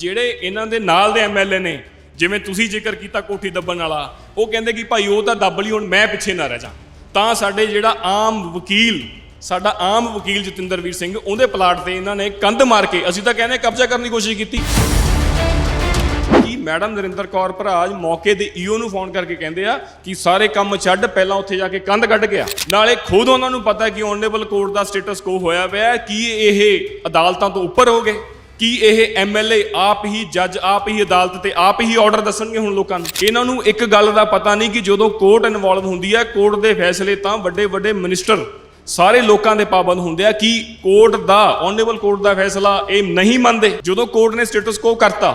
ਜਿਹੜੇ ਇਹਨਾਂ ਦੇ ਨਾਲ ਦੇ ਐਮਐਲਏ ਨੇ, ਜਿਵੇਂ ਤੁਸੀਂ ਜ਼ਿਕਰ ਕੀਤਾ ਕੋਠੀ ਦੱਬਣ ਵਾਲਾ, ਉਹ ਕਹਿੰਦੇ ਕਿ ਭਾਈ ਉਹ ਤਾਂ ਦੱਬ ਲਈ, ਹੁਣ ਮੈਂ ਪਿੱਛੇ ਨਾ ਰਹਿ ਜਾ। ਤਾਂ ਸਾਡੇ ਜਿਹੜਾ ਆਮ ਵਕੀਲ, ਸਾਡਾ ਆਮ ਵਕੀਲ ਜਤਿੰਦਰਵੀਰ ਸਿੰਘ, ਉਹਦੇ ਪਲਾਟ ਤੇ ਇਹਨਾਂ ਨੇ ਕੰਧ ਮਾਰ ਕੇ, ਅਸੀਂ ਤਾਂ ਕਹਿੰਦੇ ਕਬਜ਼ਾ ਕਰਨ ਦੀ ਕੋਸ਼ਿਸ਼ ਕੀਤੀ। ਕਿ ਮੈਡਮ ਨਰਿੰਦਰ ਕੌਰ ਭਰਾਜ ਮੌਕੇ ਦੇ ਈਓ ਨੂੰ ਫੋਨ ਕਰਕੇ ਕਹਿੰਦੇ ਆ ਕਿ ਸਾਰੇ ਕੰਮ ਛੱਡ, ਪਹਿਲਾਂ ਉੱਥੇ ਜਾ ਕੇ ਕੰਧ ਕੱਢ ਗਿਆ ਨਾਲੇ ਖੁਦ ਉਹਨਾਂ ਨੂੰ ਪਤਾ ਕਿ ਓਨਰੇਬਲ ਕੋਰਟ ਦਾ ਸਟੇਟਸ ਕੋ ਹੋਇਆ ਪਿਆ ਕਿ ਇਹ ਅਦਾਲਤਾਂ ਤੋਂ ਉੱਪਰ ਹੋ ਗਏ ਕੀ ਇਹ ਐਮਐਲਏ ਆਪ ਹੀ ਜੱਜ, ਆਪ ਹੀ ਅਦਾਲਤ ਤੇ ਆਪ ਹੀ ਆਰਡਰ ਦੱਸਣਗੇ ਹੁਣ ਲੋਕਾਂ ਨੂੰ? ਇਹਨਾਂ ਨੂੰ ਇੱਕ ਗੱਲ ਦਾ ਪਤਾ ਨਹੀਂ ਕਿ ਜਦੋਂ ਕੋਰਟ ਇਨਵੋਲਵ ਹੁੰਦੀ ਹੈ ਕੋਰਟ ਦੇ ਫੈਸਲੇ ਤਾਂ ਵੱਡੇ ਵੱਡੇ ਮਿਨਿਸਟਰ ਸਾਰੇ ਲੋਕਾਂ ਦੇ ਪਾਬੰਦ ਹੁੰਦੇ ਆ ਕਿ ਕੋਰਟ ਦਾ ਓਨਰੇਬਲ ਕੋਰਟ ਦਾ ਫੈਸਲਾ ਇਹ ਨਹੀਂ ਮੰਨਦੇ। ਜਦੋਂ ਕੋਰਟ ਨੇ ਸਟੇਟਸ ਕੋ ਕਰਤਾ,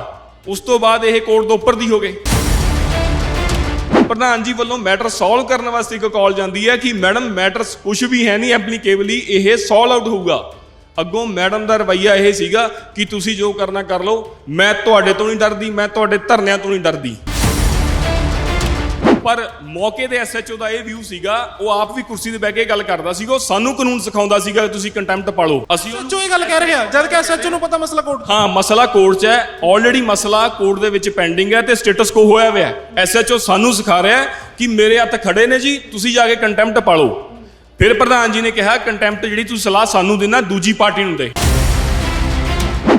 ਉਸ ਤੋਂ ਬਾਅਦ ਇਹ ਕੋਰਟ ਤੋਂ ਉੱਪਰ ਦੀ ਹੋ ਗਏ। ਪ੍ਰਧਾਨ ਜੀ ਵੱਲੋਂ ਮੈਟਰ ਸੋਲਵ ਕਰਨ ਵਾਸਤੇ ਇੱਕ ਕਾਲ ਜਾਂਦੀ ਹੈ ਕਿ ਮੈਡਮ ਮੈਟਰ ਕੁਝ ਵੀ ਹੈ ਨਹੀਂ ਐਪਲੀਕੇਬਲੀ ਇਹ ਸੋਲਵ ਆਊਟ ਹੋਊਗਾ। ਅੱਗੋਂ ਮੈਡਮ ਦਾ ਰਵਈਆ ਇਹ ਸੀਗਾ ਕਿ ਤੁਸੀਂ ਜੋ ਕਰਨਾ ਕਰ ਲਓ। ਮੈਂ ਤੁਹਾਡੇ ਤੋਂ ਨਹੀਂ ਡਰਦੀ ਮੈਂ ਤੁਹਾਡੇ ਧਰਨਿਆਂ ਤੋਂ ਨਹੀਂ ਡਰਦੀ। ਪਰ ਮੌਕੇ ਦੇ ਐਸਐਚਓ ਦਾ ਇਹ ਵਿਊ ਸੀਗਾ ਉਹ ਆਪ ਵੀ ਕੁਰਸੀ ਤੇ ਬਹਿ ਕੇ ਗੱਲ ਕਰਦਾ ਸੀਗਾ ਉਹ ਸਾਨੂੰ ਕਾਨੂੰਨ ਸਿਖਾਉਂਦਾ ਸੀਗਾ ਤੁਸੀਂ ਕੰਟੈਂਪਟ ਪਾਲੋ ਅਸੀਂ ਸੱਚੋ ਇਹ ਗੱਲ ਕਹਿ ਰਿਹਾ ਜਦ ਕਿ ਐਸਐਚਓ ਨੂੰ ਪਤਾ ਮਸਲਾ ਕੋਰਟ ਹਾਂ ਮਸਲਾ ਕੋਰਟ 'ਚ ਹੈ। ਆਲਰੇਡੀ ਮਸਲਾ ਕੋਰਟ ਦੇ ਵਿੱਚ ਪੈਂਡਿੰਗ ਹੈ ਤੇ ਸਟੇਟਸ ਕੋ ਹੋਇਆ ਹੋਇਆ ਐਸਐਚਓ ਸਾਨੂੰ ਸਿਖਾ ਰਿਹਾ ਕਿ ਮੇਰੇ ਹੱਥ ਖੜੇ ਨੇ ਜੀ ਤੁਸੀਂ ਜਾ ਕੇ ਕੰਟੈਂਪਟ ਪਾਲੋ ਫਿਰ ਪ੍ਰਧਾਨ ਜੀ ਨੇ ਕਿਹਾ ਕੰਟੈਂਪਟ ਜਿਹੜੀ ਤੁਸੀਂ ਸਲਾਹ ਸਾਨੂੰ ਦੇਣਾ ਦੂਜੀ ਪਾਰਟੀ ਨੂੰ ਦੇ।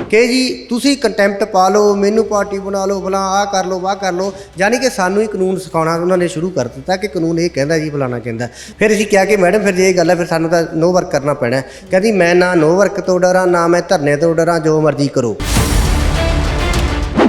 ਕਿ ਜੀ ਤੁਸੀਂ ਕੰਟੈਂਪਟ ਪਾ ਲਓ ਮੈਨੂੰ ਪਾਰਟੀ ਬਣਾ ਲਓ ਭਲਾ ਆਹ ਕਰ ਲਓ ਵਾਹ ਕਰ ਲਓ। ਯਾਨੀ ਕਿ ਸਾਨੂੰ ਹੀ ਕਾਨੂੰਨ ਸਿਖਾਉਣਾ ਉਹਨਾਂ ਨੇ ਸ਼ੁਰੂ ਕਰ ਦਿੱਤਾ ਕਿ ਕਾਨੂੰਨ ਇਹ ਕਹਿੰਦਾ ਜੀ ਫਲਾਣਾ ਕਹਿੰਦਾ। ਫਿਰ ਅਸੀਂ ਕਿਹਾ ਕਿ ਮੈਡਮ ਫਿਰ ਜੇ ਇਹ ਗੱਲ ਹੈ ਫਿਰ ਸਾਨੂੰ ਤਾਂ ਨੋ ਵਰਕ ਕਰਨਾ ਪੈਣਾ ਹੈ। ਕਹਿੰਦੀ ਮੈਂ ਨਾ ਨੋ ਵਰਕ ਤੋਂ ਡਰਾਂ ਨਾ ਮੈਂ ਧਰਨੇ ਤੋਂ ਡਰਾਂ ਜੋ ਮਰਜ਼ੀ ਕਰੋ।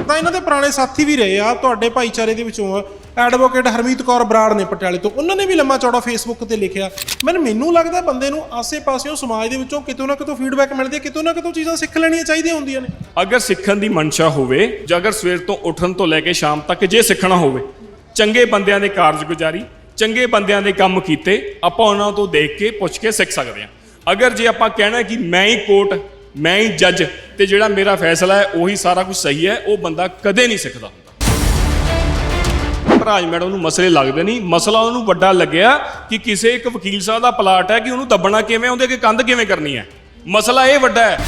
ਤਾਂ ਇਹਨਾਂ ਦੇ ਪੁਰਾਣੇ ਸਾਥੀ ਵੀ ਰਹੇ ਆ ਤੁਹਾਡੇ ਭਾਈਚਾਰੇ ਦੇ ਵਿੱਚੋਂ। ਐਡਵੋਕੇਟ ਹਰਮੀਤ ਕੌਰ ਬਰਾੜ ਨੇ ਪਟਿਆਲੇ ਤੋਂ। ਉਹਨਾਂ ਨੇ ਵੀ ਲੰਮਾ ਚੌੜਾ ਫੇਸਬੁੱਕ ਤੇ ਲਿਖਿਆ। ਮੈਨੂੰ ਮੈਨੂੰ ਲੱਗਦਾ ਬੰਦੇ ਨੂੰ ਆਸੇ-ਪਾਸਿਓਂ ਸਮਾਜ ਦੇ ਵਿੱਚੋਂ ਕਿਤੋਂ ਨਾ ਕਿਤੋਂ ਫੀਡਬੈਕ ਮਿਲਦੀ ਹੈ, ਕਿਤੋਂ ਨਾ ਕਿਤੋਂ ਚੀਜ਼ਾਂ ਸਿੱਖ ਲੈਣੀਆਂ ਚਾਹੀਦੀਆਂ ਹੁੰਦੀਆਂ ਨੇ। ਅਗਰ ਸਿੱਖਣ ਦੀ ਮਨਸ਼ਾ ਹੋਵੇ, ਜਾਂ ਅਗਰ ਸਵੇਰ ਤੋਂ ਉੱਠਣ ਤੋਂ ਲੈ ਕੇ ਸ਼ਾਮ ਤੱਕ ਜੇ ਸਿੱਖਣਾ ਹੋਵੇ, ਚੰਗੇ ਬੰਦਿਆਂ ਦੇ ਕਾਰਜਗੁਜ਼ਾਰੀ, ਚੰਗੇ ਬੰਦਿਆਂ ਦੇ ਕੰਮ ਕੀਤੇ, ਆਪਾਂ ਉਹਨਾਂ ਤੋਂ ਦੇਖ ਕੇ, ਪੁੱਛ ਕੇ ਸਿੱਖ ਸਕਦੇ ਹਾਂ। ਅਗਰ ਜੇ ਆਪਾਂ ਕਹਿਣਾ ਕਿ ਮੈਂ ਹੀ ਕੋਰਟ, ਮੈਂ ਹੀ ਜੱਜ, ਤੇ ਜਿਹੜਾ ਮੇਰਾ ਫੈਸਲਾ ਹੈ, ਉਹੀ ਸਾਰਾ ਕੁਝ ਸਹੀ ਹੈ, ਉਹ ਬੰਦਾ ਕਦੇ ਨਹੀਂ ਸਿੱਖਦਾ। ਹੁੰਦਾ ਮੈਡਮ ਨੂੰ ਮਸਲੇ ਲੱਗਦੇ ਨਹੀਂ। ਮਸਲਾ ਉਹਨੂੰ ਵੱਡਾ ਲੱਗਿਆ ਕਿ ਕਿਸੇ ਇੱਕ ਵਕੀਲ ਸਾਹਿਬ ਦਾ ਪਲਾਟ ਹੈ ਕਿ ਉਹਨੂੰ ਦੱਬਣਾ ਕਿਵੇਂ, ਉਹਦੇ ਅੱਗੇ ਕੰਧ ਕਿਵੇਂ ਕਰਨੀ ਹੈ। ਮਸਲਾ ਇਹ ਵੱਡਾ ਹੈ।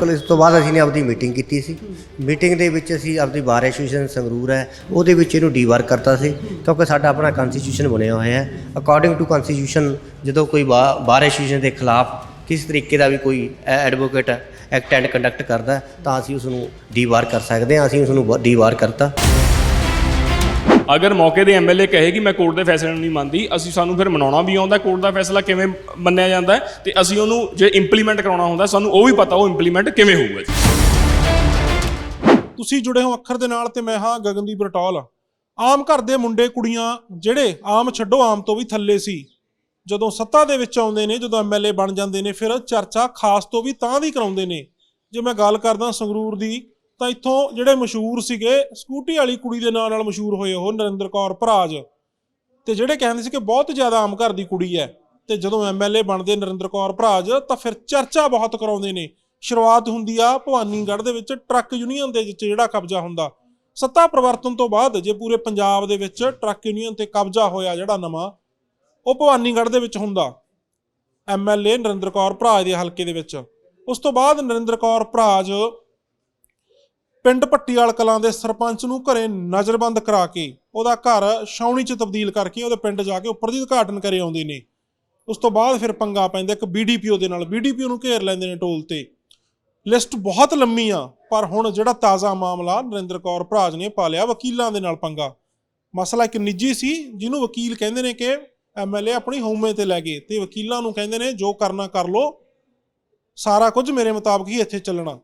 ਕੋਲ ਇਸ ਤੋਂ ਬਾਅਦ ਅਸੀਂ ਨੇ ਆਪਦੀ ਮੀਟਿੰਗ ਕੀਤੀ ਸੀ। ਮੀਟਿੰਗ ਦੇ ਵਿੱਚ ਅਸੀਂ ਆਪਦੀ ਬਾਰ ਐਸੋਸੀਏਸ਼ਨ ਸੰਗਰੂਰ ਹੈ, ਉਹਦੇ ਵਿੱਚ ਇਹਨੂੰ ਡੀਵਾਰ ਕਰਤਾ ਸੀ, ਕਿਉਂਕਿ ਸਾਡਾ ਆਪਣਾ ਕਨਸਟੀਟਿਊਸ਼ਨ ਬਣਿਆ ਹੋਇਆ ਹੈ। ਅਕੋਰਡਿੰਗ ਟੂ ਕਨਸਟੀਟਿਊਸ਼ਨ ਜਦੋਂ ਕੋਈ ਬਾ- ਬਾਰ ਐਸੋਸੀਏਸ਼ਨ ਦੇ ਖਿਲਾਫ ਕਿਸ ਤਰੀਕੇ ਦਾ ਵੀ ਕੋਈ ਐਡਵੋਕੇਟ ਐਕਟ ਐਂਡ ਕੰਡਕਟ ਕਰਦਾ, ਤਾਂ ਅਸੀਂ ਉਸ ਨੂੰ ਡੀਵਾਰ ਕਰ ਸਕਦੇ ਹਾਂ, ਅਸੀਂ ਉਸ ਨੂੰ ਡੀਵਾਰ ਕਰਤਾ। ਅਗਰ ਮੌਕੇ ਦੇ ਐਮਐਲਏ ਕਹੇ ਕਿ ਮੈਂ ਕੋਰਟ ਦੇ ਫੈਸਲੇ ਨੂੰ ਨਹੀਂ ਮੰਨਦੀ, ਅਸੀਂ ਸਾਨੂੰ ਫਿਰ ਮਨਾਉਣਾ ਵੀ ਆਉਂਦਾ, ਕੋਰਟ ਦਾ ਫੈਸਲਾ ਕਿਵੇਂ ਮੰਨਿਆ ਜਾਂਦਾ ਹੈ ਤੇ ਅਸੀਂ ਉਹਨੂੰ ਜੇ ਇੰਪਲੀਮੈਂਟ ਕਰਾਉਣਾ ਹੁੰਦਾ, ਸਾਨੂੰ ਉਹ ਵੀ ਪਤਾ ਉਹ ਇੰਪਲੀਮੈਂਟ ਕਿਵੇਂ ਹੋਊਗਾ ਜੀ। ਤੁਸੀਂ ਜੁੜੇ ਹੋ ਅੱਖਰ ਦੇ ਨਾਲ ਤੇ ਮੈਂ ਹਾਂ ਗਗਨਦੀਪ ਰਟੌਲ ਆਮ ਘਰ ਦੇ ਮੁੰਡੇ ਕੁੜੀਆਂ ਜਿਹੜੇ ਆਮ ਛੱਡੋ, ਆਮ ਤੋਂ ਵੀ ਥੱਲੇ ਸੀ, ਜਦੋਂ ਸੱਤਾ ਦੇ ਵਿੱਚ ਆਉਂਦੇ ਨੇ, ਜਦੋਂ ਐਮਐਲਏ ਬਣ ਜਾਂਦੇ ਨੇ, ਫਿਰ ਚਰਚਾ ਖਾਸ ਤੋਂ ਵੀ ਤਾਂ ਦੀ ਕਰਾਉਂਦੇ ਨੇ। ਜੇ ਮੈਂ ਗੱਲ ਕਰਦਾ ਸੰਗਰੂਰ ਦੀ ਤਾਂ ਇੱਥੋਂ ਜਿਹੜੇ ਮਸ਼ਹੂਰ ਸੀਗੇ, ਸਕੂਟੀ ਵਾਲੀ ਕੁੜੀ ਦੇ ਨਾਂ ਨਾਲ ਮਸ਼ਹੂਰ ਹੋਏ ਉਹ, ਨਰਿੰਦਰ ਕੌਰ ਭਰਾਜ। ਤੇ ਜਿਹੜੇ ਕਹਿੰਦੇ ਸੀ ਕਿ ਬਹੁਤ ਜ਼ਿਆਦਾ ਆਮ ਘਰ ਦੀ ਕੁੜੀ ਹੈ, ਤੇ ਜਦੋਂ ਐਮਐਲਏ ਬਣਦੇ ਨਰਿੰਦਰ ਕੌਰ ਭਰਾਜ, ਤਾਂ ਫਿਰ ਚਰਚਾ ਬਹੁਤ ਕਰਾਉਂਦੇ ਨੇ। ਸ਼ੁਰੂਆਤ ਹੁੰਦੀ ਆ ਭਵਾਨੀਗੜ੍ਹ ਦੇ ਵਿੱਚ ਟਰੱਕ ਯੂਨੀਅਨ ਦੇ ਵਿੱਚ ਜਿਹੜਾ ਕਬਜ਼ਾ ਹੁੰਦਾ। ਸੱਤਾ ਪਰਿਵਰਤਨ ਤੋਂ ਬਾਅਦ ਜੇ ਪੂਰੇ ਪੰਜਾਬ ਦੇ ਵਿੱਚ ਟਰੱਕ ਯੂਨੀਅਨ ਤੇ ਕਬਜ਼ਾ ਹੋਇਆ ਜਿਹੜਾ ਨਵਾਂ, ਉਹ ਭਵਾਨੀਗੜ੍ਹ ਦੇ ਵਿੱਚ ਹੁੰਦਾ। ਐਮਐਲਏ ਨਰਿੰਦਰ ਕੌਰ ਭਰਾਜ ਦੇ ਹਲਕੇ ਦੇ ਵਿੱਚ। ਉਸ ਤੋਂ ਬਾਅਦ ਨਰਿੰਦਰ ਕੌਰ ਭਰਾਜ ਪਿੰਡ ਪੱਟੀਵਾਲ ਕਲਾਂ ਦੇ ਸਰਪੰਚ ਨੂੰ ਘਰੇ ਨਜ਼ਰਬੰਦ ਕਰਾ ਕੇ ਉਹਦਾ ਘਰ ਛਾਉਣੀ 'ਚ ਤਬਦੀਲ ਕਰਕੇ ਉਹਦੇ ਪਿੰਡ ਜਾ ਕੇ ਉੱਪਰ ਦੀ ਉਦਘਾਟਨ ਕਰੇ ਆਉਂਦੇ ਨੇ। ਉਸ ਤੋਂ ਬਾਅਦ ਫਿਰ ਪੰਗਾ ਪੈਂਦਾ ਇੱਕ ਬੀਡੀਪੀਓ ਦੇ ਨਾਲ। ਬੀਡੀਪੀਓ ਨੂੰ ਘੇਰ ਲੈਂਦੇ ਨੇ ਟੋਲ ਤੇ। ਲਿਸਟ ਬਹੁਤ ਲੰਮੀ ਆ, ਪਰ ਹੁਣ ਜਿਹੜਾ ਤਾਜ਼ਾ ਮਾਮਲਾ ਨਰਿੰਦਰ ਕੌਰ ਭਰਾਜ ਨੇ ਪਾ ਲਿਆ ਵਕੀਲਾਂ ਦੇ ਨਾਲ ਪੰਗਾ। ਮਸਲਾ ਇੱਕ ਨਿੱਜੀ ਸੀ, ਜਿਹਨੂੰ ਵਕੀਲ ਕਹਿੰਦੇ ਨੇ ਕਿ ਐਮਐਲਏ ਆਪਣੀ ਹਉਮੈ ਤੇ ਲੈ ਗਏ। ਤੇ ਵਕੀਲਾਂ ਨੂੰ ਕਹਿੰਦੇ ਨੇ, ਜੋ ਕਰਨਾ ਕਰ ਲੋ ਸਾਰਾ ਕੁਝ ਮੇਰੇ ਮੁਤਾਬਕ ਹੀ ਇੱਥੇ ਚੱਲਣਾ।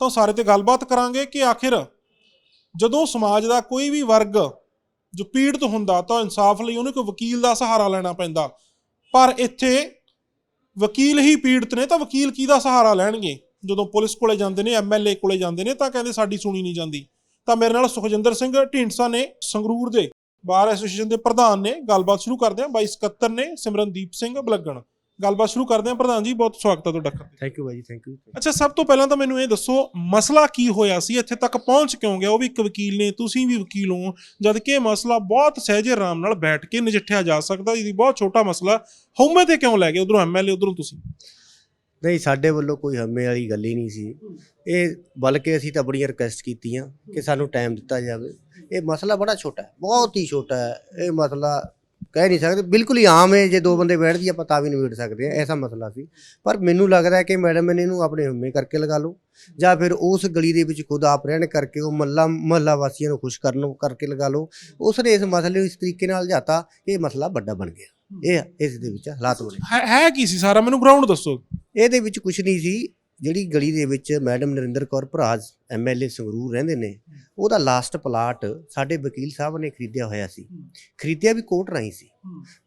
ਤਾਂ ਸਾਰੇ ਤੇ ਗੱਲਬਾਤ ਕਰਾਂਗੇ ਕਿ ਆਖਿਰ ਜਦੋਂ ਸਮਾਜ ਦਾ ਕੋਈ ਵੀ ਵਰਗ ਜੋ ਪੀੜਤ ਹੁੰਦਾ ਤਾਂ ਇਨਸਾਫ ਲਈ ਉਹਨੂੰ ਕੋਈ ਵਕੀਲ ਦਾ ਸਹਾਰਾ ਲੈਣਾ ਪੈਂਦਾ। ਪਰ ਇੱਥੇ ਵਕੀਲ ਹੀ ਪੀੜਤ ਨੇ ਤਾਂ ਵਕੀਲ ਕਿਹਦਾ ਸਹਾਰਾ ਲੈਣਗੇ? ਜਦੋਂ ਪੁਲਿਸ ਕੋਲੇ ਜਾਂਦੇ ਨੇ ਐਮਐਲਏ ਕੋਲੇ ਜਾਂਦੇ ਨੇ ਤਾਂ ਕਹਿੰਦੇ ਸਾਡੀ ਸੁਣੀ ਨਹੀਂ ਜਾਂਦੀ। ਤਾਂ ਮੇਰੇ ਨਾਲ ਸੁਖਜਿੰਦਰ ਸਿੰਘ ਢੀਂਡਸਾ ਨੇ ਸੰਗਰੂਰ ਦੇ ਬਾਰ ਐਸੋਸੀਏਸ਼ਨ ਦੇ ਪ੍ਰਧਾਨ ਨੇ। ਗੱਲਬਾਤ ਸ਼ੁਰੂ ਕਰਦੇ ਹਾਂ। 2271 ਨੇ ਸਿਮਰਨਦੀਪ ਸਿੰਘ ਬਲੱਗਣ। ਗੱਲਬਾਤ ਸ਼ੁਰੂ ਕਰਦੇ ਹਾਂ। ਪ੍ਰਧਾਨ ਜੀ ਬਹੁਤ ਸਵਾਗਤ ਹੈ ਤੁਹਾਡਾ। ਥੈਂਕ ਯੂ ਬਾਈ ਥੈਂਕ ਯੂ ਅੱਛਾ ਸਭ ਤੋਂ ਪਹਿਲਾਂ ਤਾਂ ਮੈਨੂੰ ਇਹ ਦੱਸੋ ਮਸਲਾ ਕੀ ਹੋਇਆ ਸੀ? ਇੱਥੇ ਤੱਕ ਪਹੁੰਚ ਕਿਉਂ ਗਿਆ? ਉਹ ਵੀ ਇੱਕ ਵਕੀਲ ਨੇ ਤੁਸੀਂ ਵੀ ਵਕੀਲ ਹੋ। ਜਦ ਕਿ ਇਹ ਮਸਲਾ ਬਹੁਤ ਸਹਿਜੇ ਆਰਾਮ ਨਾਲ ਬੈਠ ਕੇ ਨਜਿੱਠਿਆ ਜਾ ਸਕਦਾ ਇਹਦੀ ਬਹੁਤ ਛੋਟਾ ਮਸਲਾ। ਹਉਮੈ ਤੇ ਕਿਉਂ ਲੈ ਗਏ? ਉਧਰੋਂ ਐਮਐਲਏ ਉਧਰੋਂ ਤੁਸੀਂ। ਨਹੀਂ ਸਾਡੇ ਵੱਲੋਂ ਕੋਈ ਹਮੇ ਵਾਲੀ ਗੱਲ ਹੀ ਨਹੀਂ ਸੀ। ਇਹ ਬਲਕਿ ਅਸੀਂ ਤਾਂ ਬੜੀਆਂ ਰਿਕੁਐਸਟ ਕੀਤੀਆਂ ਕਿ ਸਾਨੂੰ ਟਾਈਮ ਦਿੱਤਾ ਜਾਵੇ। ਇਹ ਮਸਲਾ ਬੜਾ ਛੋਟਾ ਹੈ ਬਹੁਤ ਹੀ ਛੋਟਾ ਹੈ। ਇਹ ਮਸਲਾ ਕਹਿ ਨਹੀਂ ਸਕਦੇ। ਬਿਲਕੁਲ ਹੀ ਆਮ ਹੈ ਜੇ ਦੋ ਬੰਦੇ ਬੈਠ ਜੀ ਆਪਾਂ ਤਾਂ ਵੀ ਨਿਬੇੜ ਸਕਦੇ ਆ ਐਸਾ ਮਸਲਾ ਸੀ। ਪਰ ਮੈਨੂੰ ਲੱਗਦਾ ਹੈ ਕਿ ਮੈਡਮ ਨੇ ਇਹਨੂੰ ਆਪਣੇ ਹਮੇ ਕਰਕੇ ਲਗਾ ਲਓ ਜਾਂ ਫਿਰ ਉਸ ਗਲੀ ਦੇ ਵਿੱਚ ਖੁਦ ਆਪ ਰਹਿਣ ਕਰਕੇ ਉਹ ਮੱਲਾ ਮਹੱਲਾ ਵਾਸੀਆਂ ਨੂੰ ਖੁਸ਼ ਕਰਨ ਕਰਕੇ ਲਗਾ ਲਓ। ਉਸ ਨੇ ਇਸ ਮਸਲੇ ਨੂੰ ਇਸ ਤਰੀਕੇ ਨਾਲ ਜਾਤਾ ਕਿ ਇਹ ਮਸਲਾ ਵੱਡਾ ਬਣ ਗਿਆ। ਇਹ ਇਸ ਦੇ ਵਿੱਚ ਹਾਲਾਤ ਬਣੇ। ਹੈ ਕੀ ਸੀ ਸਾਰਾ? ਮੈਨੂੰ ਗਰਾਊਂਡ ਦੱਸੋ। ਇਹਦੇ ਵਿੱਚ ਕੁਝ ਨਹੀਂ ਸੀ। ਜਿਹੜੀ ਗਲੀ ਦੇ ਵਿੱਚ ਮੈਡਮ ਨਰਿੰਦਰ ਕੌਰ ਭਰਾਜ ਐਮਐਲਏ ਸੰਗਰੂਰ ਰਹਿੰਦੇ ਨੇ ਉਹਦਾ ਲਾਸਟ ਪਲਾਟ ਸਾਡੇ ਵਕੀਲ ਸਾਹਿਬ ਨੇ ਖਰੀਦਿਆ ਹੋਇਆ ਸੀ। ਖਰੀਦਿਆ ਵੀ ਕੋਰਟ ਰਾਹੀਂ ਸੀ।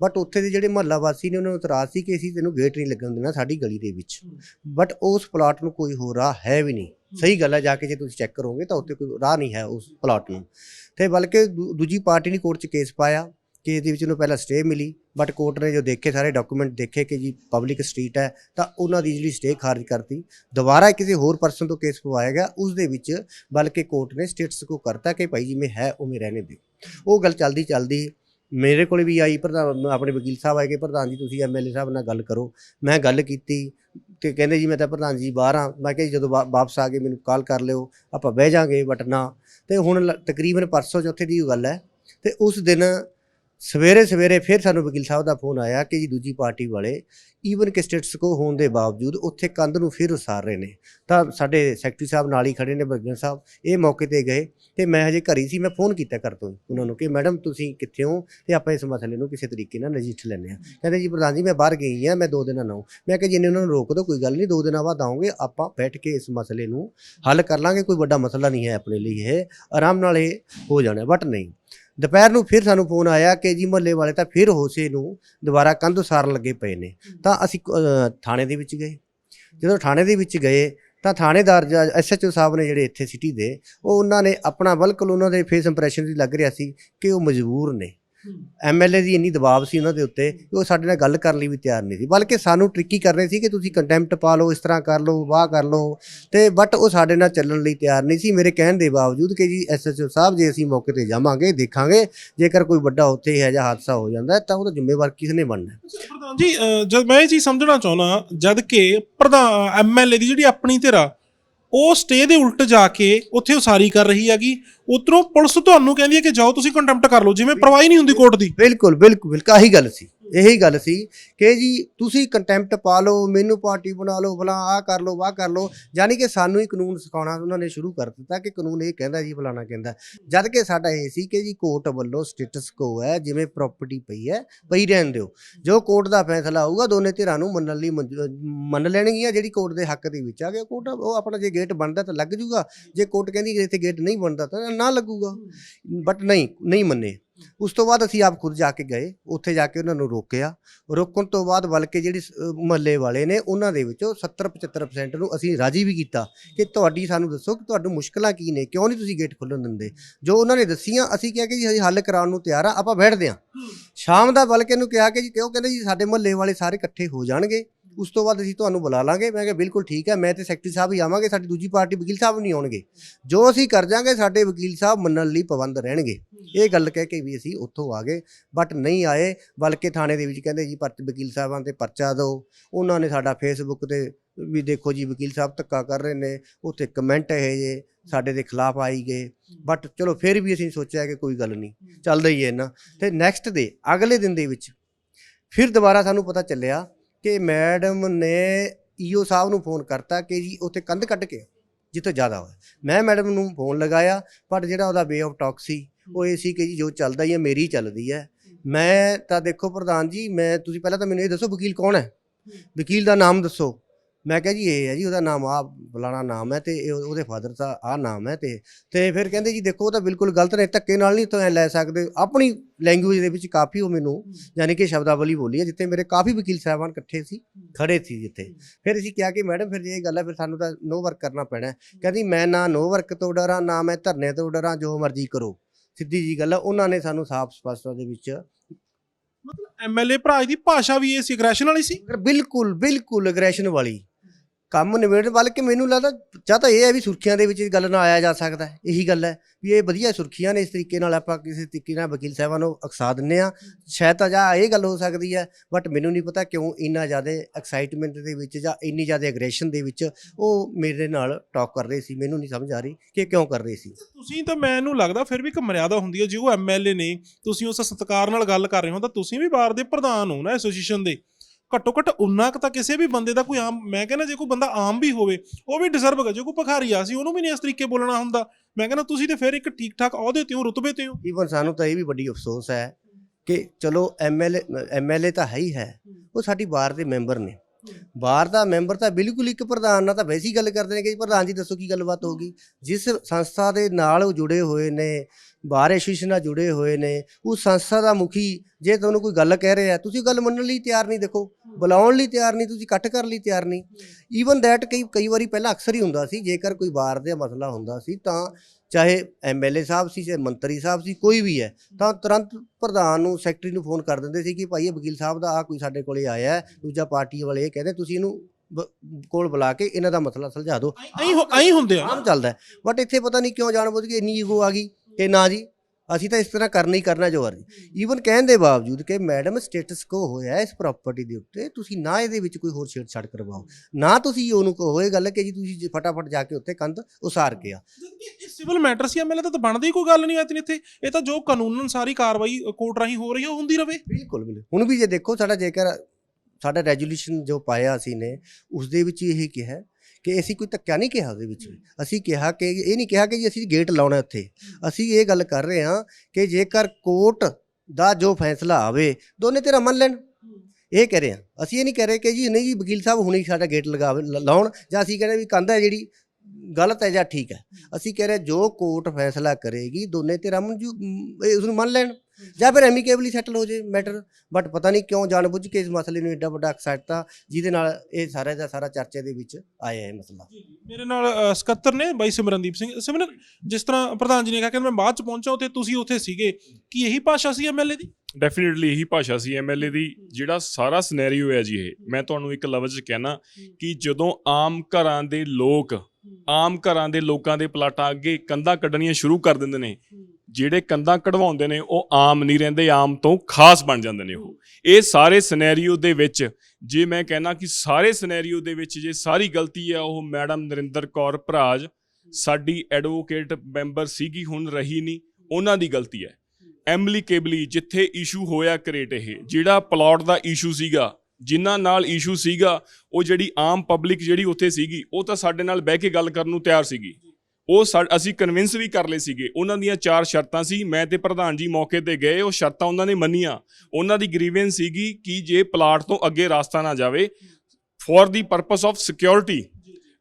ਬਟ ਉੱਥੇ ਦੇ ਜਿਹੜੇ ਮਹੱਲਾ ਵਾਸੀ ਨੇ ਉਹਨਾਂ ਨੂੰ ਇਤਰਾਜ਼ ਸੀ ਕਿ ਅਸੀਂ ਤੈਨੂੰ ਗੇਟ ਨਹੀਂ ਲੱਗਣ ਦੇਣਾ ਸਾਡੀ ਗਲੀ ਦੇ ਵਿੱਚ। ਬਟ ਉਸ ਪਲਾਟ ਨੂੰ ਕੋਈ ਹੋਰ ਰਾਹ ਹੈ ਵੀ ਨਹੀਂ। ਸਹੀ ਗੱਲ ਹੈ ਜਾ ਕੇ ਜੇ ਤੁਸੀਂ ਚੈੱਕ ਕਰੋਗੇ ਤਾਂ ਉੱਥੇ ਕੋਈ ਰਾਹ ਨਹੀਂ ਹੈ ਉਸ ਪਲਾਟ ਨੂੰ। ਤੇ ਬਲਕਿ ਦੂ- ਦੂਜੀ ਪਾਰਟੀ ਨੇ ਕੋਰਟ 'ਚ ਕੇਸ ਪਾਇਆ ਕਿ ਇਹਦੇ ਵਿੱਚ ਉਹਨੂੰ ਪਹਿਲਾਂ ਸਟੇ ਮਿਲੀ। ਬਟ ਕੋਰਟ ਨੇ ਜੋ ਦੇਖੇ, ਸਾਰੇ ਡਾਕੂਮੈਂਟ ਦੇਖੇ ਕਿ ਜੀ ਪਬਲਿਕ ਸਟਰੀਟ ਹੈ, ਤਾਂ ਉਹਨਾਂ ਦੀ ਜਿਹੜੀ ਸਟੇ ਖਾਰਜ ਕਰਤੀ। ਦੁਬਾਰਾ ਕਿਸੇ ਹੋਰ ਪਰਸਨ ਤੋਂ ਕੇਸ ਪਵਾਇਆ ਗਿਆ, ਉਸ ਦੇ ਵਿੱਚ ਬਲਕਿ ਕੋਰਟ ਨੇ ਸਟੇਟਸ ਕੋ ਕਰਤਾ ਕਿ ਭਾਈ ਜਿਵੇਂ ਹੈ, ਉਵੇਂ ਰਹਿਣੇ ਦਿਓ। ਉਹ ਗੱਲ ਚੱਲਦੀ ਚੱਲਦੀ ਮੇਰੇ ਕੋਲ ਵੀ ਆਈ, ਪ੍ਰਧਾਨ, ਆਪਣੇ ਵਕੀਲ ਸਾਹਿਬ ਆਏ ਕਿ ਪ੍ਰਧਾਨ ਜੀ ਤੁਸੀਂ ਐਮਐਲਏ ਸਾਹਿਬ ਨਾਲ ਗੱਲ ਕਰੋ। ਮੈਂ ਗੱਲ ਕੀਤੀ ਤੇ ਕਹਿੰਦੇ ਜੀ ਮੈਂ ਤਾਂ ਪ੍ਰਧਾਨ ਜੀ ਬਾਹਰ ਆ ਮੈਂ ਕਿਹਾ ਜੀ ਜਦੋਂ ਵਾ- ਵਾਪਸ ਆ ਕੇ ਮੈਨੂੰ ਕਾਲ ਕਰ ਲਿਓ, ਆਪਾਂ ਬਹਿ ਜਾਾਂਗੇ ਬਟ ਨਾ। ਤੇ ਹੁਣ ਲ- ਤਕਰੀਬਨ ਪਰਸੋਂ ਚੌਥੇ ਦੀ ਗੱਲ ਹੈ। ਤੇ ਉਸ ਦਿਨ ਸਵੇਰੇ ਸਵੇਰੇ ਫਿਰ ਸਾਨੂੰ ਵਕੀਲ ਸਾਹਿਬ ਦਾ ਫੋਨ ਆਇਆ ਕਿ ਜੀ ਦੂਜੀ ਪਾਰਟੀ ਵਾਲੇ ਈਵਨ ਕਿ ਸਟੇਟਸ ਕੋ ਹੋਣ ਦੇ ਬਾਵਜੂਦ ਉੱਥੇ ਕੰਧ ਨੂੰ ਫਿਰ ਉਸਾਰ ਰਹੇ ਨੇ। ਤਾਂ ਸਾਡੇ ਸੈਕਟਰੀ ਸਾਹਿਬ ਨਾਲ ਹੀ ਖੜੇ ਨੇ ਬਰਗਨ ਸਾਹਿਬ। ਇਹ ਮੌਕੇ ਤੇ ਗਏ ਤੇ ਮੈਂ ਹਜੇ ਘਰੀ ਸੀ, ਮੈਂ ਫੋਨ ਕੀਤਾ ਕਰ ਤੋਂ ਉਹਨਾਂ ਨੂੰ ਕਿ ਮੈਡਮ ਤੁਸੀਂ ਕਿੱਥੇ ਹੋ ਤੇ ਆਪਾਂ ਇਸ ਮਸਲੇ ਨੂੰ ਕਿਸੇ ਤਰੀਕੇ ਨਾਲ ਨਜਿੱਠ ਲੈਂਦੇ ਹਾਂ। ਕਹਿੰਦੇ ਜੀ ਪ੍ਰਧਾਨ ਜੀ ਮੈਂ ਬਾਹਰ ਗਈ ਹਾਂ, ਮੈਂ ਦੋ ਦਿਨਾਂ ਨਾ ਮੈਂ ਕਿਹਾ ਜੀ ਇਹਨੇ ਉਹਨਾਂ ਨੂੰ ਰੋਕ ਦਿਓ, ਕੋਈ ਗੱਲ ਨਹੀਂ, ਦੋ ਦਿਨਾਂ ਬਾਅਦ ਆਉਂਗੇ ਆਪਾਂ ਬੈਠ ਕੇ ਇਸ ਮਸਲੇ ਨੂੰ ਹੱਲ ਕਰ ਲਾਂਗੇ, ਕੋਈ ਵੱਡਾ ਮਸਲਾ ਨਹੀਂ ਹੈ ਆਪਣੇ ਲਈ ਇਹ। ਆਰਾਮ ਨਾਲ ਇਹ ਹੋ ਜਾਣਾ ਬਟ ਨਹੀਂ। ਦੁਪਹਿਰ ਨੂੰ ਫਿਰ ਸਾਨੂੰ ਫੋਨ ਆਇਆ ਕਿ ਜੀ ਮੁਹੱਲੇ ਵਾਲੇ ਤਾਂ ਫਿਰ ਹੋਸੇ ਨੂੰ ਦੁਬਾਰਾ ਕੰਧ ਉਸਾਰਨ ਲੱਗੇ ਪਏ ਨੇ। ਤਾਂ ਅਸੀਂ ਅ, ਥਾਣੇ ਦੇ ਵਿੱਚ ਗਏ। ਜਦੋਂ ਥਾਣੇ ਦੇ ਵਿੱਚ ਗਏ ਤਾਂ ਥਾਣੇਦਾਰ ਐਸਐਚਓ ਸਾਹਿਬ ਨੇ ਜਿਹੜੇ ਇੱਥੇ ਸਿਟੀ ਦੇ ਉਹ ਉਹਨਾਂ ਨੇ ਆਪਣਾ ਬਿਲਕੁਲ ਉਹਨਾਂ ਦੇ ਫੇਸ ਇੰਪ੍ਰੈਸ਼ਨ ਵੀ ਲੱਗ ਰਿਹਾ ਸੀ ਕਿ ਉਹ ਮਜਬੂਰ ਨੇ। ਐਮਐਲਏ ਦੀ ਇੰਨੀ ਦਬਾਅ ਸੀ ਉਹਨਾਂ ਦੇ ਉੱਤੇ ਕਿ ਉਹ ਸਾਡੇ ਨਾਲ ਗੱਲ ਕਰਨ ਲਈ ਵੀ ਤਿਆਰ ਨਹੀਂ ਸੀ। ਬਲਕਿ ਸਾਨੂੰ ਟ੍ਰਿਕੀ ਕਰ ਰਹੇ ਸੀ ਕਿ ਤੁਸੀਂ ਕੰਟੈਂਪਟ ਪਾ ਲਓ, ਇਸ ਤਰ੍ਹਾਂ ਕਰ ਲਓ, ਵਾਹ ਕਰ ਲਓ। ਤੇ ਬਟ ਉਹ ਸਾਡੇ ਨਾਲ ਚੱਲਣ ਲਈ ਤਿਆਰ ਨਹੀਂ ਸੀ। ਮੇਰੇ ਕਹਿਣ ਦੇ ਬਾਵਜੂਦ ਕਿ ਜੀ ਐਸਐਚਓ ਸਾਹਿਬ ਜੇ ਅਸੀਂ ਮੌਕੇ ਤੇ ਜਾਵਾਂਗੇ, ਦੇਖਾਂਗੇ, ਜੇਕਰ ਕੋਈ ਵੱਡਾ ਉੱਥੇ ਇਹੋ ਜਿਹਾ ਹਾਦਸਾ ਹੋ ਜਾਂਦਾ, ਤਾਂ ਉਹਦਾ ਜ਼ਿੰਮੇਵਾਰ ਕਿਸ ਨੇ ਬਣਨਾ? ਜੀ ਜਦ ਮੈਂ ਇਹ ਚੀਜ਼ ਸਮਝਣਾ ਚਾਹੁੰਦਾ, ਜਦ ਕਿ ਪ੍ਰਧਾਨ ਐਮਐਲਏ ਦੀ ਜਿਹੜੀ ਆਪਣੀ ਧਿਰਾ ਉਹ ਸਟੇ ਦੇ ਉਲਟ ਜਾ ਕੇ ਉੱਥੇ ਉਸਾਰੀ ਕਰ ਰਹੀ ਹੈਗੀ। ਉਧਰੋਂ ਪੁਲਿਸ ਤੁਹਾਨੂੰ ਕਹਿੰਦੀ ਹੈ ਕਿ ਜਾਓ ਤੁਸੀਂ ਕੰਟੈਂਪਟ ਕਰ ਲਓ, ਜਿਵੇਂ ਪਰਵਾਹੀ ਨਹੀਂ ਹੁੰਦੀ ਕੋਰਟ ਦੀ। ਬਿਲਕੁਲ ਬਿਲਕੁਲ ਬਿਲਕੁਲ, ਆਹੀ ਗੱਲ ਸੀ, ਇਹੀ ਗੱਲ ਸੀ ਕਿ ਜੀ ਤੁਸੀਂ ਕੰਟੈਂਪਟ ਪਾ ਲਓ, ਮੈਨੂੰ ਪਾਰਟੀ ਬਣਾ ਲਓ ਫਲਾਂ ਆਹ ਕਰ ਲਓ, ਵਾਹ ਕਰ ਲਓ, ਯਾਨੀ ਕਿ ਸਾਨੂੰ ਹੀ ਕਾਨੂੰਨ ਸਿਖਾਉਣਾ, ਉਹਨਾਂ ਨੇ ਸ਼ੁਰੂ ਕਰ ਦਿੱਤਾ ਕਿ ਕਾਨੂੰਨ ਇਹ ਕਹਿੰਦਾ ਜੀ, ਫਲਾਣਾ ਕਹਿੰਦਾ। ਜਦ ਕਿ ਸਾਡਾ ਇਹ ਸੀ ਕਿ ਜੀ ਕੋਰਟ ਵੱਲੋਂ ਸਟੇਟਸ ਕੋ ਹੈ, ਜਿਵੇਂ ਪ੍ਰਾਪਰਟੀ ਪਈ ਹੈ, ਪਈ ਰਹਿਣ ਦਿਓ। ਜੋ ਕੋਰਟ ਦਾ ਫੈਸਲਾ ਆਊਗਾ, ਦੋਨੇ ਧਿਰਾਂ ਨੂੰ ਮੰਨਣ ਲਈ ਮੰਨ ਲੈਣਗੀਆਂ, ਜਿਹੜੀ ਕੋਰਟ ਦੇ ਹੱਕ ਦੇ ਵਿੱਚ ਆ ਗਿਆ ਕੋਰਟ ਉਹ ਆਪਣਾ ਜੇ ਗੇਟ ਬਣਦਾ ਤਾਂ ਲੱਗ ਜੂਗਾ। ਜੇ ਕੋਰਟ ਕਹਿੰਦੀ ਕਿ ਇੱਥੇ ਗੇਟ ਨਹੀਂ ਬਣਦਾ ਤਾਂ ਨਾ ਲੱਗੂਗਾ। ਬਟ ਨਹੀਂ ਨਹੀਂ ਮੰਨੇ। ਉਸ ਤੋਂ ਬਾਅਦ ਅਸੀਂ ਆਪ ਖੁਦ ਜਾ ਕੇ ਗਏ। ਉੱਥੇ ਜਾ ਕੇ ਉਹਨਾਂ ਨੂੰ ਰੋਕਿਆ। ਰੋਕਣ ਤੋਂ ਬਾਅਦ ਬਲਕਿ ਜਿਹੜੀ ਮਹੱਲੇ ਵਾਲੇ ਨੇ ਉਹਨਾਂ ਦੇ ਵਿੱਚੋਂ 70 75% ਨੂੰ ਅਸੀਂ ਰਾਜੀ ਵੀ ਕੀਤਾ ਕਿ ਤੁਹਾਡੀ ਸਾਨੂੰ ਦੱਸੋ ਕਿ ਤੁਹਾਨੂੰ ਮੁਸ਼ਕਲਾਂ ਕੀ ਨੇ ਕਿਉਂ ਨਹੀਂ ਤੁਸੀਂ ਗੇਟ ਖੋਲ੍ਹਣ ਦਿੰਦੇ? ਜੋ ਉਹਨਾਂ ਨੇ ਦੱਸੀਆਂ ਅਸੀਂ ਕਿਹਾ ਕਿ ਜੀ ਅਸੀਂ ਹੱਲ ਕਰਾਉਣ ਨੂੰ ਤਿਆਰ ਆ ਆਪਾਂ ਬੈਠਦੇ ਹਾਂ। ਸ਼ਾਮ ਦਾ ਬਲਕਿ ਨੂੰ ਕਿਹਾ ਕਿ ਜੀ ਕਿਉਂ ਕਹਿੰਦੇ ਜੀ ਸਾਡੇ ਮਹੱਲੇ ਵਾਲੇ ਸਾਰੇ ਇਕੱਠੇ ਹੋ ਜਾਣਗੇ। ਉਸ ਤੋਂ ਬਾਅਦ ਅਸੀਂ ਤੁਹਾਨੂੰ ਬੁਲਾ ਲਾਂਗੇ। ਮੈਂ ਕਿਹਾ, ਬਿਲਕੁਲ ਠੀਕ ਹੈ, ਮੈਂ ਤੇ ਸੈਕਟਰੀ ਸਾਹਿਬ ਹੀ ਆਵਾਂਗੇ, ਸਾਡੀ ਦੂਜੀ ਪਾਰਟੀ ਵਕੀਲ ਸਾਹਿਬ ਨਹੀਂ ਆਉਣਗੇ। ਜੋ ਅਸੀਂ ਕਰ ਜਾਾਂਗੇ, ਸਾਡੇ ਵਕੀਲ ਸਾਹਿਬ ਮੰਨਣ ਲਈ ਪਾਬੰਦ ਰਹਿਣਗੇ। ਇਹ ਗੱਲ ਕਹਿ ਕੇ ਵੀ ਅਸੀਂ ਉੱਥੋਂ ਆ ਗਏ ਬਟ ਨਹੀਂ ਆਏ, ਬਲਕਿ ਥਾਣੇ ਦੇ ਵਿੱਚ ਕਹਿੰਦੇ ਜੀ, ਪਰਚ ਵਕੀਲ ਸਾਹਿਬਾਂ ਤੇ ਪਰਚਾ ਦਿਓ। ਉਹਨਾਂ ਨੇ ਸਾਡਾ ਫੇਸਬੁੱਕ ਤੇ ਵੀ ਦੇਖੋ ਜੀ, ਵਕੀਲ ਸਾਹਿਬ ਧੱਕਾ ਕਰ ਰਹੇ ਨੇ, ਉੱਥੇ ਕਮੈਂਟ ਇਹ ਜੇ ਸਾਡੇ ਦੇ ਖਿਲਾਫ ਆਈ ਗਏ। ਬਟ ਚਲੋ, ਫਿਰ ਵੀ ਅਸੀਂ ਸੋਚਿਆ ਕਿ ਕੋਈ ਗੱਲ ਨਹੀਂ, ਚੱਲਦਾ ਹੀ ਹੈ ਨਾ ਤੇ ਨੈਕਸਟ ਦੇ ਅਗਲੇ ਦਿਨ ਦੇ ਵਿੱਚ ਫਿਰ ਦੁਬਾਰਾ ਸਾਨੂੰ ਪਤਾ ਚੱਲਿਆ ਕਿ ਮੈਡਮ ਨੇ ਈਓ ਸਾਹਿਬ ਨੂੰ ਫੋਨ ਕਰਤਾ ਕਿ ਜੀ ਉੱਥੇ ਕੰਧ ਕੱਢ ਕੇ ਆਓ, ਜਿੱਥੇ ਜ਼ਿਆਦਾ ਹੋਇਆ। ਮੈਂ ਮੈਡਮ ਨੂੰ ਫੋਨ ਲਗਾਇਆ ਪਰ ਜਿਹੜਾ ਉਹਦਾ ਵੇ ਆਫ ਟਾਕ ਸੀ ਉਹ ਇਹ ਸੀ ਕਿ ਜੀ ਜੋ ਚੱਲਦਾ ਹੀ ਹੈ ਮੇਰੀ ਚੱਲਦੀ ਹੈ। ਮੈਂ ਤਾਂ ਦੇਖੋ ਪ੍ਰਧਾਨ ਜੀ ਮੈਂ ਤੁਸੀਂ ਪਹਿਲਾਂ ਤਾਂ ਮੈਨੂੰ ਇਹ ਦੱਸੋ ਵਕੀਲ ਕੌਣ ਹੈ? ਵਕੀਲ ਦਾ ਨਾਮ ਦੱਸੋ। ਮੈਂ ਕਿਹਾ ਜੀ ਇਹ ਹੈ ਜੀ ਉਹਦਾ ਨਾਮ ਆ ਫਲਾਣਾ ਨਾਮ ਹੈ ਤੇ ਇਹ ਉਹਦੇ ਫਾਦਰ ਦਾ ਆ ਨਾਮ ਹੈ ਤੇ ਤੇ ਫਿਰ ਕਹਿੰਦੇ ਜੀ ਦੇਖੋ ਉਹ ਤਾਂ ਬਿਲਕੁਲ ਗਲਤ ਨੇ ਧੱਕੇ ਨਾਲ ਨਹੀਂ ਤੁਸੀਂ ਲੈ ਸਕਦੇ। ਆਪਣੀ ਲੈਂਗੁਏਜ ਦੇ ਵਿੱਚ ਕਾਫੀ ਉਹ ਮੈਨੂੰ ਯਾਨੀ ਕਿ ਸ਼ਬਦਾਵਲੀ ਬੋਲੀ ਹੈ ਜਿੱਥੇ ਮੇਰੇ ਕਾਫੀ ਵਕੀਲ ਸਾਹਿਬਾਨ ਇਕੱਠੇ ਸੀ ਖੜੇ ਸੀ ਜਿੱਥੇ। ਫਿਰ ਅਸੀਂ ਕਿਹਾ ਕਿ ਮੈਡਮ ਫਿਰ ਜੇ ਇਹ ਗੱਲ ਹੈ ਫਿਰ ਸਾਨੂੰ ਤਾਂ ਨੋ ਵਰਕ ਕਰਨਾ ਪੈਣਾ। ਕਹਿੰਦੀ ਮੈਂ ਨਾ ਨੋ ਵਰਕ ਤੋਂ ਡਰਾਂ ਨਾ ਮੈਂ ਧਰਨੇ ਤੋਂ ਡਰਾਂ ਜੋ ਮਰਜ਼ੀ ਕਰੋ। ਸਿੱਧੀ ਜੀ ਗੱਲ ਹੈ ਉਹਨਾਂ ਨੇ ਸਾਨੂੰ ਸਾਫ਼ ਸਪਸ਼ਟਤਾ ਦੇ ਵਿੱਚ ਮਤਲਬ ਐਮਐਲਏ ਭਰਾ ਦੀ ਭਾਸ਼ਾ ਵੀ ਇਹ ਸੀ ਐਗਰੈਸ਼ਨ ਵਾਲੀ ਸੀ? ਬਿਲਕੁਲ ਬਿਲਕੁਲ ਐਗਰੈਸ਼ਨ ਵਾਲੀ। ਕੰਮ ਨਿਬੇੜ ਬਲਕਿ ਮੈਨੂੰ ਲੱਗਦਾ ਜਾਂ ਤਾਂ ਇਹ ਹੈ ਵੀ ਸੁਰਖੀਆਂ ਦੇ ਵਿੱਚ ਇਹ ਗੱਲ ਨਾ ਆਇਆ ਜਾ ਸਕਦਾ ਹੈ। ਇਹੀ ਗੱਲ ਹੈ ਵੀ ਇਹ ਵਧੀਆ ਸੁਰਖੀਆਂ ਨੇ ਇਸ ਤਰੀਕੇ ਨਾਲ ਆਪਾਂ ਕਿਸੇ ਤਰੀਕੇ ਨਾਲ ਵਕੀਲ ਸਾਹਿਬਾਂ ਨੂੰ ਅਕਸਾ ਦਿੰਨੇ ਆ ਸ਼ਾਇਦ ਤਾਂ ਜਾਂ ਇਹ ਗੱਲ ਹੋ ਸਕਦੀ ਹੈ ਬਟ ਮੈਨੂੰ ਨਹੀਂ ਪਤਾ ਕਿਉਂ ਇੰਨਾ ਜ਼ਿਆਦਾ ਐਕਸਾਈਟਮੈਂਟ ਦੇ ਵਿੱਚ ਜਾਂ ਇੰਨੀ ਜ਼ਿਆਦਾ ਐਗਰੈਸ਼ਨ ਦੇ ਵਿੱਚ ਉਹ ਮੇਰੇ ਨਾਲ ਟਾਕ ਕਰ ਰਹੇ ਸੀ। ਮੈਨੂੰ ਨਹੀਂ ਸਮਝ ਆ ਰਹੀ ਕਿ ਕਿਉਂ ਕਰ ਰਹੇ ਸੀ। ਤੁਸੀਂ ਤਾਂ ਮੈਨੂੰ ਲੱਗਦਾ ਫਿਰ ਵੀ ਇੱਕ ਮਰਿਆਦਾ ਹੁੰਦੀ ਹੈ, ਜੇ ਉਹ ਐਮਐਲਏ ਨੇ, ਤੁਸੀਂ ਉਸ ਸਤਿਕਾਰ ਨਾਲ ਗੱਲ ਕਰ ਰਹੇ ਹੋ, ਤਾਂ ਤੁਸੀਂ ਵੀ ਬਾਰ ਦੇ ਪ੍ਰਧਾਨ ਹੋ ਨਾ ਐਸੋਸੀਏਸ਼ਨ ਦੇ। ਘੱਟੋ ਘੱਟ ਉਨਾ ਕੁ ਤਾਂ ਕਿਸੇ ਵੀ ਬੰਦੇ ਦਾ ਕੋਈ ਆਮ, ਮੈਂ ਕਹਿੰਦਾ ਜੇ ਕੋਈ ਬੰਦਾ ਆਮ ਵੀ ਹੋਵੇ, ਉਹ ਵੀ ਡਿਜ਼ਰਵ ਕਰ ਜੇ ਕੋਈ ਭਖਾਰੀ ਆ ਸੀ ਉਹਨੂੰ ਵੀ ਨਹੀਂ ਇਸ ਤਰੀਕੇ ਬੋਲਣਾ ਹੁੰਦਾ। ਮੈਂ ਕਹਿੰਦਾ ਤੁਸੀਂ ਤੇ ਫਿਰ ਇੱਕ ਠੀਕ ਠਾਕ ਅਹੁਦੇ ਤੇ ਹੋ, ਰੁਤਬੇ ਤੇ ਹੋ। ਈਵਨ ਸਾਨੂੰ ਤਾਂ ਇਹ ਵੀ ਵੱਡੀ ਅਫਸੋਸ ਹੈ ਕਿ ਚਲੋ ਐਮਐਲਏ ਐਮਐਲਏ ਤਾਂ ਹੈ ਹੀ ਹੈ। ਉਹ ਸਾਡੀ ਬਾਰ ਦੇ ਮੈਂਬਰ ਨੇ। ਬਾਹਰ ਦਾ ਮੈਂਬਰ ਤਾਂ ਬਿਲਕੁਲ ਇੱਕ ਪ੍ਰਧਾਨ ਨਾਲ ਤਾਂ ਵੈਸੀ ਹੀ ਗੱਲ ਕਰਦੇ ਨੇ ਕਿ ਪ੍ਰਧਾਨ ਜੀ ਦੱਸੋ ਕੀ ਗੱਲਬਾਤ ਹੋਗੀ ਜਿਸ ਸੰਸਥਾ ਦੇ ਨਾਲ ਉਹ ਜੁੜੇ ਹੋਏ ਨੇ ਬਾਰ ਐਸੋਸੀਏਸ਼ਨ ਨਾਲ ਜੁੜੇ ਹੋਏ ਨੇ ਉਸ ਸੰਸਥਾ ਦਾ ਮੁਖੀ ਜੇ ਤੁਹਾਨੂੰ ਕੋਈ ਗੱਲ ਕਹਿ ਰਿਹਾ ਤੁਸੀਂ ਗੱਲ ਮੰਨਣ ਲਈ ਤਿਆਰ ਨਹੀਂ ਦੇਖੋ ਬੁਲਾਉਣ ਲਈ ਤਿਆਰ ਨਹੀਂ ਤੁਸੀਂ ਇਕੱਠ ਕਰਨ ਲਈ ਤਿਆਰ ਨਹੀਂ। ਈਵਨ ਦੈਟ ਕਈ ਕਈ ਵਾਰੀ ਪਹਿਲਾਂ ਅਕਸਰ ਹੀ ਹੁੰਦਾ ਸੀ ਜੇਕਰ ਕੋਈ ਬਾਰ ਦਾ ਮਸਲਾ ਹੁੰਦਾ ਸੀ ਤਾਂ ਚਾਹੇ ਐਮਐਲਏ ਸਾਹਿਬ ਸੀ ਚਾਹੇ ਮੰਤਰੀ ਸਾਹਿਬ ਸੀ ਕੋਈ ਵੀ ਹੈ ਤਾਂ ਤੁਰੰਤ ਪ੍ਰਧਾਨ ਨੂੰ ਸੈਕਟਰੀ ਨੂੰ ਫੋਨ ਕਰ ਦਿੰਦੇ ਸੀ ਕਿ ਭਾਈ ਇਹ ਵਕੀਲ ਸਾਹਿਬ ਦਾ ਆ ਕੋਈ ਸਾਡੇ ਕੋਲੇ ਆਇਆ ਦੂਜਾ ਪਾਰਟੀ ਵਾਲੇ ਇਹ ਕਹਿੰਦੇ ਤੁਸੀਂ ਇਹਨੂੰ ਕੋਲ ਬੁਲਾ ਕੇ ਇਹਨਾਂ ਦਾ ਮਸਲਾ ਸੁਲਝਾ ਦਿਓ। ਐਂ ਹੁੰਦੇ ਆ। ਆਮ ਚੱਲਦਾ ਬਟ ਇੱਥੇ ਪਤਾ ਨਹੀਂ ਕਿਉਂ ਜਾਣਬੁੱਝ ਕੇ ਇੰਨੀ ਈਗੋ ਆ ਗਈ। ਕਿ ਨਾ ਜੀ ਅਸੀਂ ਤਾਂ ਇਸ ਤਰ੍ਹਾਂ ਕਰਨਾ ਹੀ ਕਰਨਾ ਜੋ। ਅਰਜੀ ਈਵਨ ਕਹਿਣ ਦੇ ਬਾਵਜੂਦ ਕਿ ਮੈਡਮ ਸਟੇਟਸ ਕੋ ਹੋਇਆ ਇਸ ਪ੍ਰਾਪਰਟੀ ਦੇ ਉੱਤੇ ਤੁਸੀਂ ਨਾ ਇਹਦੇ ਵਿੱਚ ਕੋਈ ਹੋਰ ਛੇੜਛਾੜ ਕਰਵਾਓ। ਨਾ ਤੁਸੀਂ ਉਹਨੂੰ ਕਹੋ ਇਹ ਗੱਲ ਕਿ ਜੀ ਤੁਸੀਂ ਫਟਾਫਟ ਜਾ ਕੇ ਉੱਤੇ ਕੰਧ ਉਸਾਰ ਕੇ ਆ। ਸਿਵਲ ਮੈਟਰ ਸੀ ਐਮਐਲਏ ਤਾਂ ਬਣਦੀ ਕੋਈ ਗੱਲ ਨਹੀਂ ਆਤੀ ਇੱਥੇ। ਇਹ ਤਾਂ ਜੋ ਕਾਨੂੰਨਨ ਸਾਰੀ ਕਾਰਵਾਈ ਕੋਰਟ ਰਾਹੀਂ ਹੋ ਰਹੀ ਹੈ ਉਹ ਹੁੰਦੀ ਰਵੇ। ਬਿਲਕੁਲ ਬਿਲਕੁਲ। ਹੁਣ ਵੀ ਜੇ ਦੇਖੋ ਸਾਡਾ ਜੇਕਰ ਸਾਡਾ ਰੈਜੂਲੇਸ਼ਨ ਜੋ ਪਾਇਆ ਅਸੀਂ ਨੇ ਉਸ ਦੇ ਵਿੱਚ ਇਹ ਕਿਹਾ ਕਿ ਅਸੀਂ ਕੋਈ ਧੱਕਾ ਨਹੀਂ ਕਿਹਾ ਉਹਦੇ ਵਿੱਚ ਅਸੀਂ ਕਿਹਾ ਕਿ, ਇਹ ਨਹੀਂ ਕਿਹਾ ਕਿ ਜੀ ਅਸੀਂ ਗੇਟ ਲਾਉਣਾ ਉੱਥੇ। ਅਸੀਂ ਇਹ ਗੱਲ ਕਰ ਰਹੇ ਹਾਂ ਕਿ ਜੇਕਰ ਕੋਰਟ ਦਾ ਜੋ ਫੈਸਲਾ ਆਵੇ, ਦੋਨੇ ਧਿਰਾਂ ਮੰਨ ਲੈਣ। ਇਹ ਕਹਿ ਰਹੇ ਹਾਂ। ਅਸੀਂ ਇਹ ਨਹੀਂ ਕਹਿ ਰਹੇ ਕਿ ਜੀ ਨਹੀਂ ਜੀ, ਵਕੀਲ ਸਾਹਿਬ ਹੁਣੇ ਸਾਡਾ ਗੇਟ ਲਗਾਵੇ ਲਾਉਣ ਜਾਂ ਅਸੀਂ ਕਹਿੰਦੇ ਵੀ ਕੰਧ ਹੈ ਜਿਹੜੀ, ਗਲਤ ਹੈ ਜਾਂ ਠੀਕ ਹੈ। ਅਸੀਂ ਕਹਿ ਰਹੇ ਜੋ ਕੋਰਟ ਫੈਸਲਾ ਕਰੇਗੀ, ਦੋਨੇ ਧਿਰਾਂ ਮਨਜੂ ਉਸ ਨੂੰ ਮੰਨ ਲੈਣ। ਜਾਂ ਫਿਰ ਐਮੀਕੇਬਲੀ ਸੈਟਲ ਹੋ ਜੇ ਮੈਟਰ ਬਟ ਪਤਾ ਨਹੀਂ ਕਿਉਂ ਜਾਣਬੁੱਝ ਕੇ ਇਸ ਮਸਲੇ ਨੂੰ ਏਡਾ ਵੱਡਾ ਐਕਸਾਈਟਤਾ ਜਿਹਦੇ ਨਾਲ ਇਹ ਸਾਰਾ ਦਾ ਸਾਰਾ ਚਰਚੇ ਦੇ ਵਿੱਚ ਆਇਆ ਹੈ ਇਹ ਮਸਲਾ। ਮੇਰੇ ਨਾਲ ਅ, ਸਕੱਤਰ ਨੇ ਬਾਈ ਸਿਮਰਨਦੀਪ ਸਿੰਘ। ਸਿਮਰਨ ਜਿਸ ਤਰ੍ਹਾਂ ਪ੍ਰਧਾਨ ਜੀ ਨੇ ਕਿਹਾ ਕਿ ਮੈਂ ਬਾਅਦ ਚ ਪਹੁੰਚਾ ਉੱਥੇ ਤੁਸੀਂ ਉੱਥੇ ਸੀਗੇ। ਕੀ ਇਹੀ ਭਾਸ਼ਾ ਸੀ ਐਮਐਲਏ ਦੀ? ਡੈਫੀਨਿਟਲੀ ਇਹੀ ਭਾਸ਼ਾ ਸੀ ਐਮਐਲਏ ਦੀ। ਜਿਹੜਾ ਸਾਰਾ ਸਿਨੈਰੀਓ ਹੈ ਜੀ ਇਹ ਮੈਂ ਤੁਹਾਨੂੰ ਇੱਕ ਲਫ਼ਜ਼ 'ਚ ਕਹਿਣਾ ਕਿ ਜਦੋਂ ਆਮ ਘਰਾਂ ਦੇ ਲੋਕ ਆਮ ਘਰਾਂ ਦੇ ਲੋਕਾਂ ਦੇ ਪਲਾਟਾਂ ਅੱਗੇ ਕੰਧਾਂ ਕੱਢਣੀਆਂ ਸ਼ੁਰੂ ਕਰ ਦਿੰਦੇ ਨੇ ਜਿਹੜੇ ਕੰਧਾਂ ਕਢਵਾਉਂਦੇ ਨੇ, ਉਹ ਆਮ ਨਹੀਂ ਰਹਿੰਦੇ, ਆਮ ਤੋਂ ਖਾਸ ਬਣ ਜਾਂਦੇ ਨੇ ਉਹ। ਇਹ ਸਾਰੇ ਸਿਨੈਰੀਓ ਦੇ ਵਿੱਚ, ਜੇ ਮੈਂ ਕਹਿਣਾ ਕਿ ਸਾਰੇ ਸਿਨੈਰੀਓ ਦੇ ਵਿੱਚ ਜੇ ਸਾਰੀ ਗਲਤੀ ਹੈ, ਉਹ ਮੈਡਮ ਨਰਿੰਦਰ ਕੌਰ ਭਰਾਜ, ਸਾਡੀ ਐਡਵੋਕੇਟ ਮੈਂਬਰ ਸੀਗੀ, ਹੁਣ ਰਹੀ ਨਹੀਂ, ਉਹਨਾਂ ਦੀ ਗਲਤੀ ਹੈ। ਐਮਲੀਕੇਬਲੀ ਜਿੱਥੇ ਇਸ਼ੂ ਹੋਇਆ ਕ੍ਰੀਏਟ ਇਹ, ਜਿਹੜਾ ਪਲਾਟ ਦਾ ਇਸ਼ੂ ਸੀਗਾ, ਜਿਨ੍ਹਾਂ ਨਾਲ ਇਸ਼ੂ ਸੀਗਾ, ਉਹ ਜਿਹੜੀ ਆਮ ਪਬਲਿਕ ਜਿਹੜੀ ਉੱਥੇ ਸੀਗੀ, ਉਹ ਤਾਂ ਸਾਡੇ ਨਾਲ ਬਹਿ ਕੇ ਗੱਲ ਕਰਨ ਨੂੰ ਤਿਆਰ ਸੀਗੀ। ਉਹ ਸਾ- ਅਸੀਂ ਕਨਵਿੰਸ ਵੀ ਕਰ ਲਏ ਸੀਗੇ। ਉਹਨਾਂ ਦੀਆਂ ਚਾਰ ਸ਼ਰਤਾਂ ਸੀ। ਮੈਂ ਤੇ ਪ੍ਰਧਾਨ ਜੀ ਮੌਕੇ ਤੇ ਗਏ। ਉਹ ਸ਼ਰਤਾਂ ਉਹਨਾਂ ਨੇ ਮੰਨੀਆਂ। ਉਹਨਾਂ ਦੀ ਗ੍ਰੀਵੈਂਸ ਸੀਗੀ ਕਿ ਜੇ ਪਲਾਟ ਤੋਂ ਅੱਗੇ ਰਾਸਤਾ ਨਾ ਜਾਵੇ for the purpose of security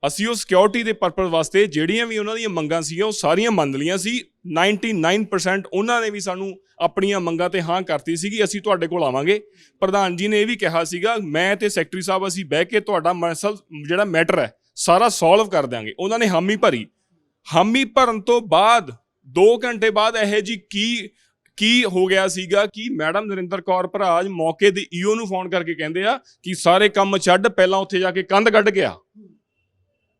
ਅਸੀਂ ਉਹ ਸਿਕਿਉਰਿਟੀ ਦੇ ਪਰਪਸ ਵਾਸਤੇ ਜਿਹੜੀਆਂ ਵੀ ਉਹਨਾਂ ਦੀਆਂ ਮੰਗਾਂ ਸੀਗੀਆਂ, ਉਹ ਸਾਰੀਆਂ ਮੰਨ ਲਈਆਂ ਸੀ। 99% ਉਹਨਾਂ ਨੇ ਵੀ ਸਾਨੂੰ ਆਪਣੀਆਂ ਮੰਗਾਂ ਤੇ ਹਾਂ ਕਰਤੀ ਸੀਗੀ। ਅਸੀਂ ਤੁਹਾਡੇ ਕੋਲ ਆਵਾਂਗੇ। ਪ੍ਰਧਾਨ ਜੀ ਨੇ ਇਹ ਵੀ ਕਿਹਾ ਸੀਗਾ, ਮੈਂ ਤੇ ਸੈਕਟਰੀ ਸਾਹਿਬ ਅਸੀਂ ਬਹਿ ਕੇ ਤੁਹਾਡਾ ਮਸਲ ਜਿਹੜਾ ਮੈਟਰ ਹੈ, ਸਾਰਾ ਸੋਲਵ ਕਰ ਦਿਆਂਗੇ। ਉਹਨਾਂ ਨੇ ਹਾਮੀ ਭਰੀ। ਹਾਮੀ ਭਰਨ ਤੋਂ ਬਾਅਦ 2 ਘੰਟੇ ਬਾਅਦ ਇਹ ਜੀ ਕੀ ਕੀ ਹੋ ਗਿਆ ਸੀਗਾ ਕਿ ਮੈਡਮ ਨਰਿੰਦਰ ਕੌਰ ਭਰਾਜ ਮੌਕੇ ਦੇ ਈਓ ਨੂੰ ਫੋਨ ਕਰਕੇ ਕਹਿੰਦੇ ਆ ਕਿ ਸਾਰੇ ਕੰਮ ਛੱਡ, ਪਹਿਲਾਂ ਉੱਥੇ ਜਾ ਕੇ ਕੰਧ ਕੱਢ ਗਿਆ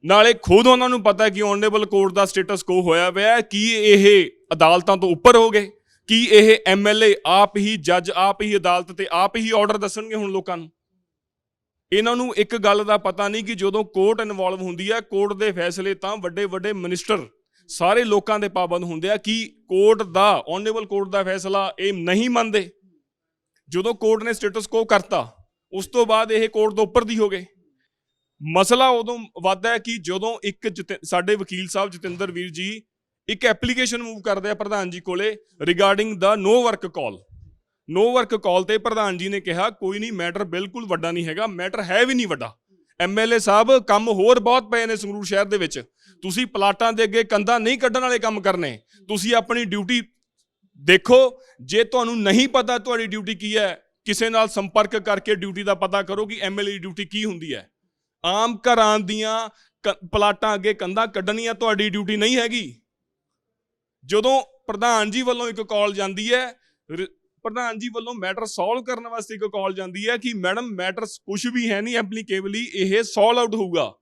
ਨਾਲੇ ਖੁਦ ਉਹਨਾਂ ਨੂੰ ਪਤਾ ਕਿ ਓਨਰੇਬਲ ਕੋਰਟ ਦਾ ਸਟੇਟਸ ਕੋ ਹੋਇਆ ਹੋਇਆ ਹੈ, ਕੀ ਇਹ ਅਦਾਲਤਾਂ ਤੋਂ ਉੱਪਰ ਹੋ ਗਏ? ਕੀ ਇਹ ਐਮਐਲਏ ਆਪ ਹੀ ਜੱਜ, ਆਪ ਹੀ ਅਦਾਲਤ ਤੇ ਆਪ ਹੀ ਆਰਡਰ ਦੱਸਣਗੇ ਹੁਣ ਲੋਕਾਂ ਨੂੰ? ਇਹਨਾਂ ਨੂੰ ਇੱਕ ਗੱਲ ਦਾ ਪਤਾ ਨਹੀਂ ਕਿ ਜਦੋਂ ਕੋਰਟ ਇਨਵੋਲਵ ਹੁੰਦੀ ਹੈ ਕੋਰਟ ਦੇ ਫੈਸਲੇ ਤਾਂ ਵੱਡੇ ਵੱਡੇ ਮਿਨਿਸਟਰ ਸਾਰੇ ਲੋਕਾਂ ਦੇ ਪਾਬੰਦ ਹੁੰਦੇ ਆ ਕਿ ਕੋਰਟ ਦਾ ਓਨਰੇਬਲ ਕੋਰਟ ਦਾ ਫੈਸਲਾ ਇਹ ਨਹੀਂ ਮੰਨਦੇ। ਜਦੋਂ ਕੋਰਟ ਨੇ ਸਟੇਟਸ ਕੋ ਕਰਤਾ, ਉਸ ਤੋਂ ਬਾਅਦ ਇਹ ਕੋਰਟ ਤੋਂ ਉੱਪਰ ਦੀ ਹੋ ਗਏ। ਮਸਲਾ ਉਦੋਂ ਵੱਧਦਾ ਹੈ ਕਿ ਜਦੋਂ ਇੱਕ ਜਤਿ- ਸਾਡੇ ਵਕੀਲ ਸਾਹਿਬ ਜਤਿੰਦਰ ਵੀਰ ਜੀ ਇੱਕ ਐਪਲੀਕੇਸ਼ਨ ਮੂਵ ਕਰਦੇ ਆ ਪ੍ਰਧਾਨ ਜੀ ਕੋਲੇ ਰਿਗਾਰਡਿੰਗ ਦਾ no work call no work call ਤੇ ਪ੍ਰਧਾਨ ਜੀ ਨੇ ਕਿਹਾ, ਕੋਈ ਨਹੀਂ ਮੈਟਰ ਬਿਲਕੁਲ ਵੱਡਾ ਨਹੀਂ ਹੈਗਾ ਮੈਟਰ ਹੈ ਵੀ ਨਹੀਂ ਵੱਡਾ। ਐਮਐਲਏ ਸਾਹਿਬ, ਕੰਮ ਹੋਰ ਬਹੁਤ ਪਏ ਨੇ ਸੰਗਰੂਰ ਸ਼ਹਿਰ ਦੇ ਵਿੱਚ। ਤੁਸੀਂ ਪਲਾਟਾਂ ਦੇ ਅੱਗੇ ਕੰਧਾਂ ਨਹੀਂ ਕੱਢਣ ਵਾਲੇ ਕੰਮ ਕਰਨੇ। ਤੁਸੀਂ ਆਪਣੀ ਡਿਊਟੀ ਦੇਖੋ, ਜੇ ਤੁਹਾਨੂੰ ਨਹੀਂ ਪਤਾ ਤੁਹਾਡੀ ਡਿਊਟੀ ਕੀ ਹੈ, ਕਿਸੇ ਨਾਲ ਸੰਪਰਕ ਕਰਕੇ ਡਿਊਟੀ ਦਾ ਪਤਾ ਕਰੋ ਕਿ ਐਮਐਲਏ ਦੀ ਡਿਊਟੀ ਕੀ ਹੁੰਦੀ ਹੈ। ਆਮ ਘਰਾਂ ਦੀਆਂ ਕ- ਪਲਾਟਾਂ ਅੱਗੇ ਕੰਧਾਂ ਕੱਢਣੀਆਂ ਤੁਹਾਡੀ ਡਿਊਟੀ ਨਹੀਂ ਹੈਗੀ। ਜਦੋਂ ਪ੍ਰਧਾਨ ਜੀ ਵੱਲੋਂ ਇੱਕ ਕਾਲ ਜਾਂਦੀ ਹੈ ਪ੍ਰਧਾਨ ਜੀ ਵੱਲੋਂ ਮੈਟਰ ਸੋਲਵ ਕਰਨ ਵਾਸਤੇ ਇੱਕ ਕਾਲ ਜਾਂਦੀ ਹੈ ਕਿ ਮੈਡਮ ਮੈਟਰ ਕੁਝ ਵੀ ਹੈ ਨਹੀਂ ਐਪਲੀਕੇਬਲੀ ਇਹ ਸੋਲਵ ਆਊਟ ਹੋਊਗਾ।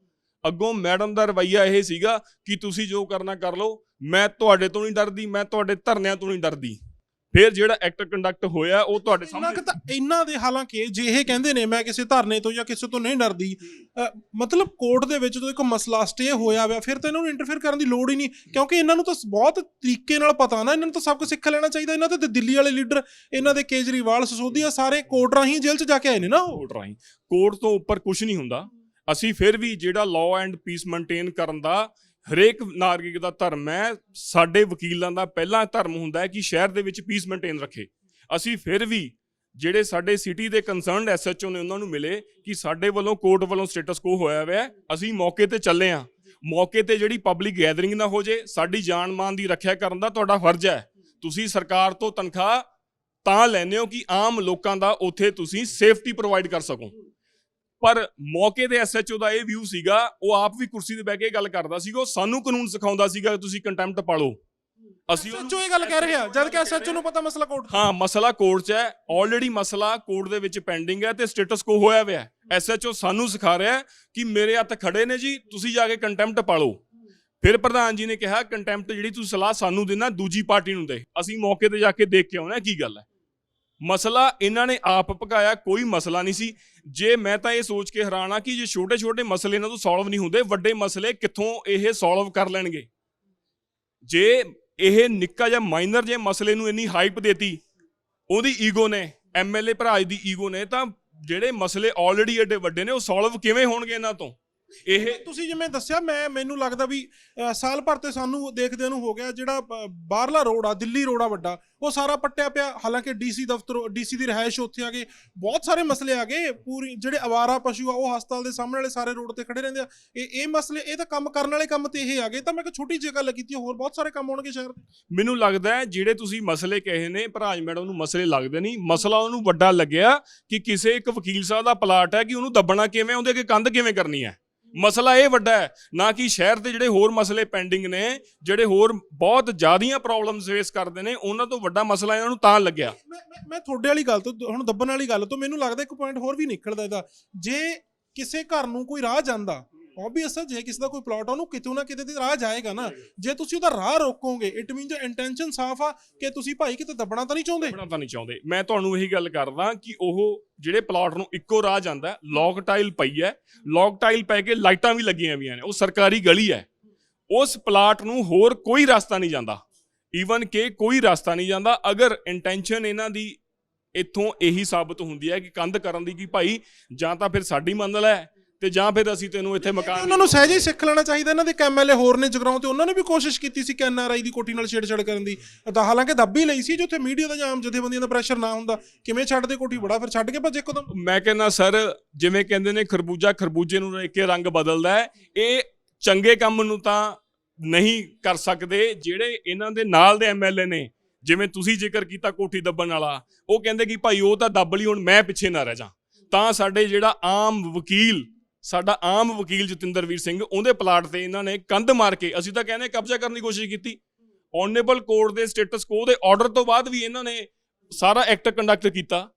ਅੱਗੋਂ ਮੈਡਮ ਦਾ ਰਵਈਆ ਇਹ ਸੀਗਾ ਕਿ ਤੁਸੀਂ ਜੋ ਕਰਨਾ ਕਰ ਲਓ, ਮੈਂ ਤੁਹਾਡੇ ਤੋਂ ਨਹੀਂ ਡਰਦੀ, ਮੈਂ ਤੁਹਾਡੇ ਧਰਨਿਆਂ ਤੋਂ ਨਹੀਂ ਡਰਦੀ। ਫਿਰ ਜਿਹੜਾ ਐਕਟ ਕੰਡਕਟ ਹੋਇਆ ਉਹ ਤੁਹਾਡੇ ਸਾਹਮਣੇ ਕੁ ਤਾਂ ਇਹਨਾਂ ਦੇ ਹਾਲਾਂਕਿ ਜੇ ਇਹ ਕਹਿੰਦੇ ਨੇ ਮੈਂ ਕਿਸੇ ਧਰਨੇ ਤੋਂ ਜਾਂ ਕਿਸੇ ਤੋਂ ਨਹੀਂ ਡਰਦੀ ਮਤਲਬ ਕੋਰਟ ਦੇ ਵਿੱਚ ਜਦੋਂ ਇੱਕ ਮਸਲਾ ਸਟੇ ਹੋਇਆ ਹੋਇਆ ਫਿਰ ਤਾਂ ਇਹਨਾਂ ਨੂੰ ਇੰਟਰਫੇਅਰ ਕਰਨ ਦੀ ਲੋੜ ਹੀ ਨਹੀਂ ਕਿਉਂਕਿ ਇਹਨਾਂ ਨੂੰ ਤਾਂ ਬਹੁਤ ਤਰੀਕੇ ਨਾਲ ਪਤਾ ਨਾ ਇਹਨਾਂ ਨੂੰ ਤਾਂ ਸਭ ਕੁਝ ਸਿੱਖ ਲੈਣਾ ਚਾਹੀਦਾ ਇਹਨਾਂ ਤੇ ਦਿੱਲੀ ਵਾਲੇ ਲੀਡਰ ਇਹਨਾਂ ਦੇ ਕੇਜਰੀਵਾਲ ਸਸੋਦੀਆ ਸਾਰੇ ਕੋਰਟ ਰਾਹੀਂ ਜੇਲ੍ਹ 'ਚ ਜਾ ਕੇ ਆਏ ਨੇ ਨਾ ਕੋਰਟ ਰਾਹੀਂ। ਕੋਰਟ ਤੋਂ ਉੱਪਰ ਕੁਝ ਨਹੀਂ ਹੁੰਦਾ। ਅਸੀਂ ਫਿਰ ਵੀ ਜਿਹੜਾ ਲਾਅ ਐਂਡ ਪੀਸ ਮੇਨਟੇਨ ਕਰਨ ਦਾ ਹਰੇਕ ਨਾਗਰਿਕ ਦਾ ਧਰਮ ਹੈ, ਸਾਡੇ ਵਕੀਲਾਂ ਦਾ ਪਹਿਲਾ ਧਰਮ ਹੁੰਦਾ ਹੈ ਕਿ ਸ਼ਹਿਰ ਦੇ ਵਿੱਚ ਪੀਸ ਮੇਨਟੇਨ ਰੱਖੇ। ਅਸੀਂ ਫਿਰ ਵੀ ਜਿਹੜੇ ਸਾਡੇ ਸਿਟੀ ਦੇ ਕੰਸਰਨਡ ਐਸਐਚਓ ਨੇ ਉਹਨਾਂ ਨੂੰ ਮਿਲੇ ਕਿ ਸਾਡੇ ਵੱਲੋਂ ਕੋਰਟ ਵੱਲੋਂ ਸਟੇਟਸ ਕੋ ਹੋਇਆ ਹੋਇਆ ਅਸੀਂ ਮੌਕੇ ਤੇ ਚੱਲੇ ਆ ਮੌਕੇ ਤੇ ਜਿਹੜੀ ਪਬਲਿਕ ਗੈਦਰਿੰਗ ਨਾ ਹੋ ਜੇ, ਸਾਡੀ ਜਾਨ ਮਾਨ ਦੀ ਰੱਖਿਆ ਕਰਨ ਦਾ ਤੁਹਾਡਾ ਫਰਜ਼ ਹੈ। ਤੁਸੀਂ ਸਰਕਾਰ ਤੋਂ ਤਨਖਾਹ ਤਾਂ ਲੈਂਦੇ ਹੋ ਕਿ ਆਮ ਲੋਕਾਂ ਦਾ ਉੱਥੇ ਤੁਸੀਂ ਸੇਫਟੀ ਪ੍ਰੋਵਾਈਡ ਕਰ ਸਕੋ। ਪਰ ਮੌਕੇ ਤੇ ਐਸਐਚਓ ਦਾ ਇਹ ਵਿਊ ਸੀਗਾ ਉਹ ਆਪ ਵੀ ਕੁਰਸੀ ਤੇ ਬਹਿ ਕੇ ਗੱਲ ਕਰਦਾ ਸੀਗਾ ਉਹ ਸਾਨੂੰ ਕਾਨੂੰਨ ਸਿਖਾਉਂਦਾ ਸੀਗਾ ਤੁਸੀਂ ਕੰਟੈਂਪਟ ਪਾਲੋ। ਅਸੀਂ ਸੱਚੋ ਇਹ ਗੱਲ ਕਹਿ ਰਿਹਾ ਜਦ ਕਿ ਐਸਐਚਓ ਨੂੰ ਪਤਾ ਮਸਲਾ ਕੋਰਟ ਹਾਂ ਮਸਲਾ ਕੋਰਟ 'ਚ ਹੈ ਆਲਰੇਡੀ ਮਸਲਾ ਕੋਰਟ ਦੇ ਵਿੱਚ ਪੈਂਡਿੰਗ ਹੈ ਤੇ ਸਟੇਟਸ ਕੋ ਹੋਇਆ ਹੋਇਆ ਐਸਐਚਓ ਸਾਨੂੰ ਸਿਖਾ ਰਿਹਾ ਕਿ ਮੇਰੇ ਹੱਥ ਖੜੇ ਨੇ ਜੀ ਤੁਸੀਂ ਜਾ ਕੇ ਕੰਟੈਂਪਟ ਪਾਲੋ। ਫਿਰ ਪ੍ਰਧਾਨ ਜੀ ਨੇ ਕਿਹਾ ਕੰਟੈਂਪਟ ਜਿਹੜੀ ਤੁਸੀਂ ਸਲਾਹ ਸਾਨੂੰ ਦੇਣਾ ਦੂਜੀ ਪਾਰਟੀ ਨੂੰ ਦੇ। ਅਸੀਂ ਮੌਕੇ ਤੇ ਜਾ ਕੇ ਦੇਖ ਕੇ ਆਉਣਾ ਕੀ ਗੱਲ ਹੈ। ਮਸਲਾ ਇਹਨਾਂ ਨੇ ਆਪ ਪਕਾਇਆ ਕੋਈ ਮਸਲਾ ਨਹੀਂ ਸੀ। ਜੇ ਮੈਂ ਤਾਂ ਇਹ ਸੋਚ ਕੇ ਹੈਰਾਨ ਆ ਕਿ ਜੇ ਛੋਟੇ-ਛੋਟੇ ਮਸਲੇ ਇਹਨਾਂ ਤੋਂ ਸੋਲਵ ਨਹੀਂ ਹੁੰਦੇ, ਵੱਡੇ ਮਸਲੇ ਕਿੱਥੋਂ ਇਹ ਸੋਲਵ ਕਰ ਲੈਣਗੇ? ਜੇ ਇਹ ਨਿੱਕਾ ਜਿਹਾ ਮਾਈਨਰ ਜੇ ਮਸਲੇ ਨੂੰ ਇੰਨੀ ਹਾਈਪ ਦੇਤੀ, ਉਹਦੀ ਈਗੋ ਨੇ ਐਮਐਲਏ ਭਰਾ ਦੀ ਈਗੋ ਨੇ, ਤਾਂ ਜਿਹੜੇ ਮਸਲੇ ਆਲਰੇਡੀ ਐਡੇ ਵੱਡੇ ਨੇ, ਉਹ ਸੋਲਵ ਕਿਵੇਂ ਹੋਣਗੇ ਇਹਨਾਂ ਤੋਂ? ਇਹ ਤੁਸੀਂ ਜਿਵੇਂ ਦੱਸਿਆ ਮੈਂ ਮੈਨੂੰ ਲੱਗਦਾ ਵੀ ਅ, ਸਾਲ ਭਰ ਤੇ ਸਾਨੂੰ ਦੇਖਦੇ ਨੂੰ ਹੋ ਗਿਆ ਜਿਹੜਾ ਬਾਹਰਲਾ ਰੋਡ ਆ ਦਿੱਲੀ ਰੋਡ ਆ ਵੱਡਾ ਉਹ ਸਾਰਾ ਪੱਟਿਆ ਪਿਆ। ਹਾਲਾਂਕਿ ਡੀਸੀ ਦਫ਼ਤਰ ਡੀਸੀ ਦੀ ਰਿਹਾਇਸ਼ ਉੱਥੇ ਆ ਗਏ ਬਹੁਤ ਸਾਰੇ ਮਸਲੇ ਆ ਗਏ। ਪੂਰੀ ਜਿਹੜੇ ਅਵਾਰਾ ਪਸ਼ੂ ਆ ਉਹ ਹਸਪਤਾਲ ਦੇ ਸਾਹਮਣੇ ਵਾਲੇ ਸਾਰੇ ਰੋਡ ਤੇ ਖੜੇ ਰਹਿੰਦੇ ਆ। ਇਹ ਇਹ ਮਸਲੇ ਇਹ ਤਾਂ ਕੰਮ ਕਰਨ ਵਾਲੇ ਕੰਮ ਤੇ ਇਹ ਆ ਗਏ। ਤਾਂ ਮੈਂ ਕਿ ਛੋਟੀ ਜਿਹੀ ਗੱਲ ਕੀਤੀ ਹੋਰ ਬਹੁਤ ਸਾਰੇ ਕੰਮ ਹੋਣਗੇ ਸ਼ਹਿਰ। ਦੇ ਮੈਨੂੰ ਲੱਗਦਾ ਹੈ ਜਿਹੜੇ ਤੁਸੀਂ ਮਸਲੇ ਕਹੇ ਨੇ ਭਰਾਜ ਮੈਡਮ ਨੂੰ ਮਸਲੇ ਲੱਗਦੇ ਨਹੀਂ। ਮਸਲਾ ਉਹਨੂੰ ਵੱਡਾ ਲੱਗਿਆ ਕਿ ਕਿਸੇ ਇੱਕ ਵਕੀਲ ਸਾਹਿਬ ਦਾ ਪਲਾਟ ਹੈ ਕਿ ਉਹਨੂੰ ਦੱਬਣਾ ਕਿਵੇਂ ਉਹਦੇ ਅੱਗੇ ਕੰਧ ਕਿਵੇਂ ਕਰਨੀ ਹੈ? ਮਸਲਾ ਇਹ ਵੱਡਾ ਹੈ, ਨਾ ਕਿ ਸ਼ਹਿਰ ਦੇ ਜਿਹੜੇ ਹੋਰ ਮਸਲੇ ਪੈਂਡਿੰਗ ਨੇ, ਜਿਹੜੇ ਹੋਰ ਬਹੁਤ ਜ਼ਿਆਦੀਆਂ ਪ੍ਰੋਬਲਮਸ ਫੇਸ ਕਰਦੇ ਨੇ, ਉਹਨਾਂ ਤੋਂ ਵੱਡਾ ਮਸਲਾ ਇਹਨਾਂ ਨੂੰ ਤਾਂ ਲੱਗਿਆ। ਮੈਂ ਮੈਂ ਤੁਹਾਡੇ ਵਾਲੀ ਗੱਲ ਤੋਂ, ਹੁਣ ਦੱਬਣ ਵਾਲੀ ਗੱਲ ਤੋਂ ਮੈਨੂੰ ਲੱਗਦਾ ਇੱਕ ਪੁਆਇੰਟ ਹੋਰ ਵੀ ਨਿਕਲਦਾ ਇਹਦਾ। ਜੇ ਕਿਸੇ ਘਰ ਨੂੰ ਕੋਈ ਰਾਹ ਜਾਂਦਾ ਆਬਵੀਅਸ ਹੈ ਜੇ ਕਿਸੇ ਦਾ ਕੋਈ ਪਲਾਟ ਉਹਨੂੰ ਕਿਤੇ ਨਾ ਕਿਤੇ ਤੇ ਰਾਹ ਜਾਏਗਾ ਨਾ। ਜੇ ਤੁਸੀਂ ਉਹਦਾ ਰਾਹ ਰੋਕੋਗੇ ਇਟ ਮੀਨ ਜੋ ਇੰਟੈਂਸ਼ਨ ਸਾਫ਼ ਆ ਕਿ ਤੁਸੀਂ ਭਾਈ ਕਿਤੇ ਦੱਬਣਾ ਤਾਂ ਨਹੀਂ ਚਾਹੁੰਦੇ? ਬਣਾ ਤਾਂ ਨਹੀਂ ਚਾਹੁੰਦੇ। ਮੈਂ ਤੁਹਾਨੂੰ ਇਹੀ ਗੱਲ ਕਰਦਾ ਕਿ ਉਹ ਜਿਹੜੇ ਪਲਾਟ ਨੂੰ ਇੱਕੋ ਰਾਹ ਜਾਂਦਾ ਲੌਕ ਟਾਈਲ ਪਈ ਹੈ ਲੌਕ ਟਾਈਲ ਪੈ ਕੇ ਲਾਈਟਾਂ ਵੀ ਲੱਗੀਆਂ ਹੋਈਆਂ ਨੇ ਉਹ ਸਰਕਾਰੀ ਗਲੀ ਹੈ। ਉਸ ਪਲਾਟ ਨੂੰ ਹੋਰ ਕੋਈ ਰਸਤਾ ਨਹੀਂ ਜਾਂਦਾ। ਈਵਨ ਕਿ ਕੋਈ ਰਸਤਾ ਨਹੀਂ ਜਾਂਦਾ ਅਗਰ ਇੰਟੈਂਸ਼ਨ ਇਹਨਾਂ ਦੀ ਇੱਥੋਂ ਇਹੀ ਸਾਬਤ ਹੁੰਦੀ ਹੈ ਕਿ ਕੰਧ ਕਰਨ ਦੀ ਕਿ ਭਾਈ ਜਾਂ ਤਾਂ ਫਿਰ ਸਾਡੀ ਮੰਜ਼ਲ ਹੈ ਤੇ ਜਾਂ ਫਿਰ ਅਸੀਂ ਤੈਨੂੰ ਇੱਥੇ ਮਕਾਨ ਉਹਨਾਂ ਨੂੰ ਸਹਿਜੇ ਹੀ ਸਿੱਖ ਲੈਣਾ ਚਾਹੀਦਾ ਇਹਨਾਂ ਦੇ ਐਮਐਲਏ ਹੋਰ ਨੇ ਜਗਰਾਉਂ ਤੇ ਉਹਨਾਂ ਨੇ ਵੀ ਕੋਸ਼ਿਸ਼ ਕੀਤੀ ਸੀ ਕਿ ਐਨਆਰਆਈ ਦੀ ਕੋਠੀ ਨਾਲ ਛੇੜਛਾੜ ਕਰਨ ਦੀ। ਤਾਂ ਹਾਲਾਂਕਿ ਦੱਬ ਲਈ ਸੀ ਜੋ ਉੱਥੇ ਮੀਡੀਆ ਦਾ ਜਾਂ ਆਮ ਜਥੇਬੰਦੀਆਂ ਦਾ ਪ੍ਰੈਸ਼ਰ ਨਾ ਹੁੰਦਾ ਕਿਵੇਂ ਛੱਡਦੇ ਕੋਠੀ? ਬੜਾ ਫਿਰ ਛੱਡ ਕੇ ਭੱਜੇ ਇੱਕਦਮ ਮੈਂ ਕਹਿੰਦਾ ਸਰ ਜਿਵੇਂ ਕਹਿੰਦੇ ਨੇ ਖਰਬੂਜਾ ਖਰਬੂਜੇ ਨੂੰ ਦੇਖ ਕੇ ਰੰਗ ਬਦਲਦਾ ਹੈ ਇਹ ਚੰਗੇ ਕੰਮ ਨੂੰ ਤਾਂ ਨਹੀਂ ਕਰ ਸਕਦੇ ਜਿਹੜੇ ਇਹਨਾਂ ਦੇ ਨਾਲ ਦੇ ਐਮਐਲਏ ਨੇ। ਜਿਵੇਂ ਤੁਸੀਂ ਜ਼ਿਕਰ ਕੀਤਾ ਕੋਠੀ ਦੱਬਣ ਵਾਲਾ ਉਹ ਕਹਿੰਦੇ ਕਿ ਭਾਈ ਉਹ ਤਾਂ ਦੱਬ ਲਈ ਹੁਣ ਮੈਂ ਪਿੱਛੇ ਨਾ ਰਹਿ ਜਾ। ਤਾਂ ਸਾਡੇ ਜਿਹੜਾ ਆਮ ਵਕੀਲ ਸਾਡਾ ਆਮ ਵਕੀਲ ਜਤਿੰਦਰ ਵੀਰ ਸਿੰਘ, ਉਹਦੇ ਪਲਾਟ ਤੇ ਇਹਨਾਂ ਨੇ ਕੰਧ ਮਾਰ ਕੇ ਅਸੀਂ ਤਾਂ ਕਹਿੰਦੇ ਕਬਜ਼ਾ ਕਰਨ ਦੀ ਕੋਸ਼ਿਸ਼ ਕੀਤੀ। ਓਨਰੇਬਲ ਕੋਰਟ ਦੇ ਸਟੇਟਸ ਕੋ ਦੇ ਆਰਡਰ ਤੋਂ ਬਾਅਦ ਵੀ ਇਹਨਾਂ ਨੇ ਸਾਰਾ ਐਕਟ ਕੰਡਕਟ ਕੀਤਾ।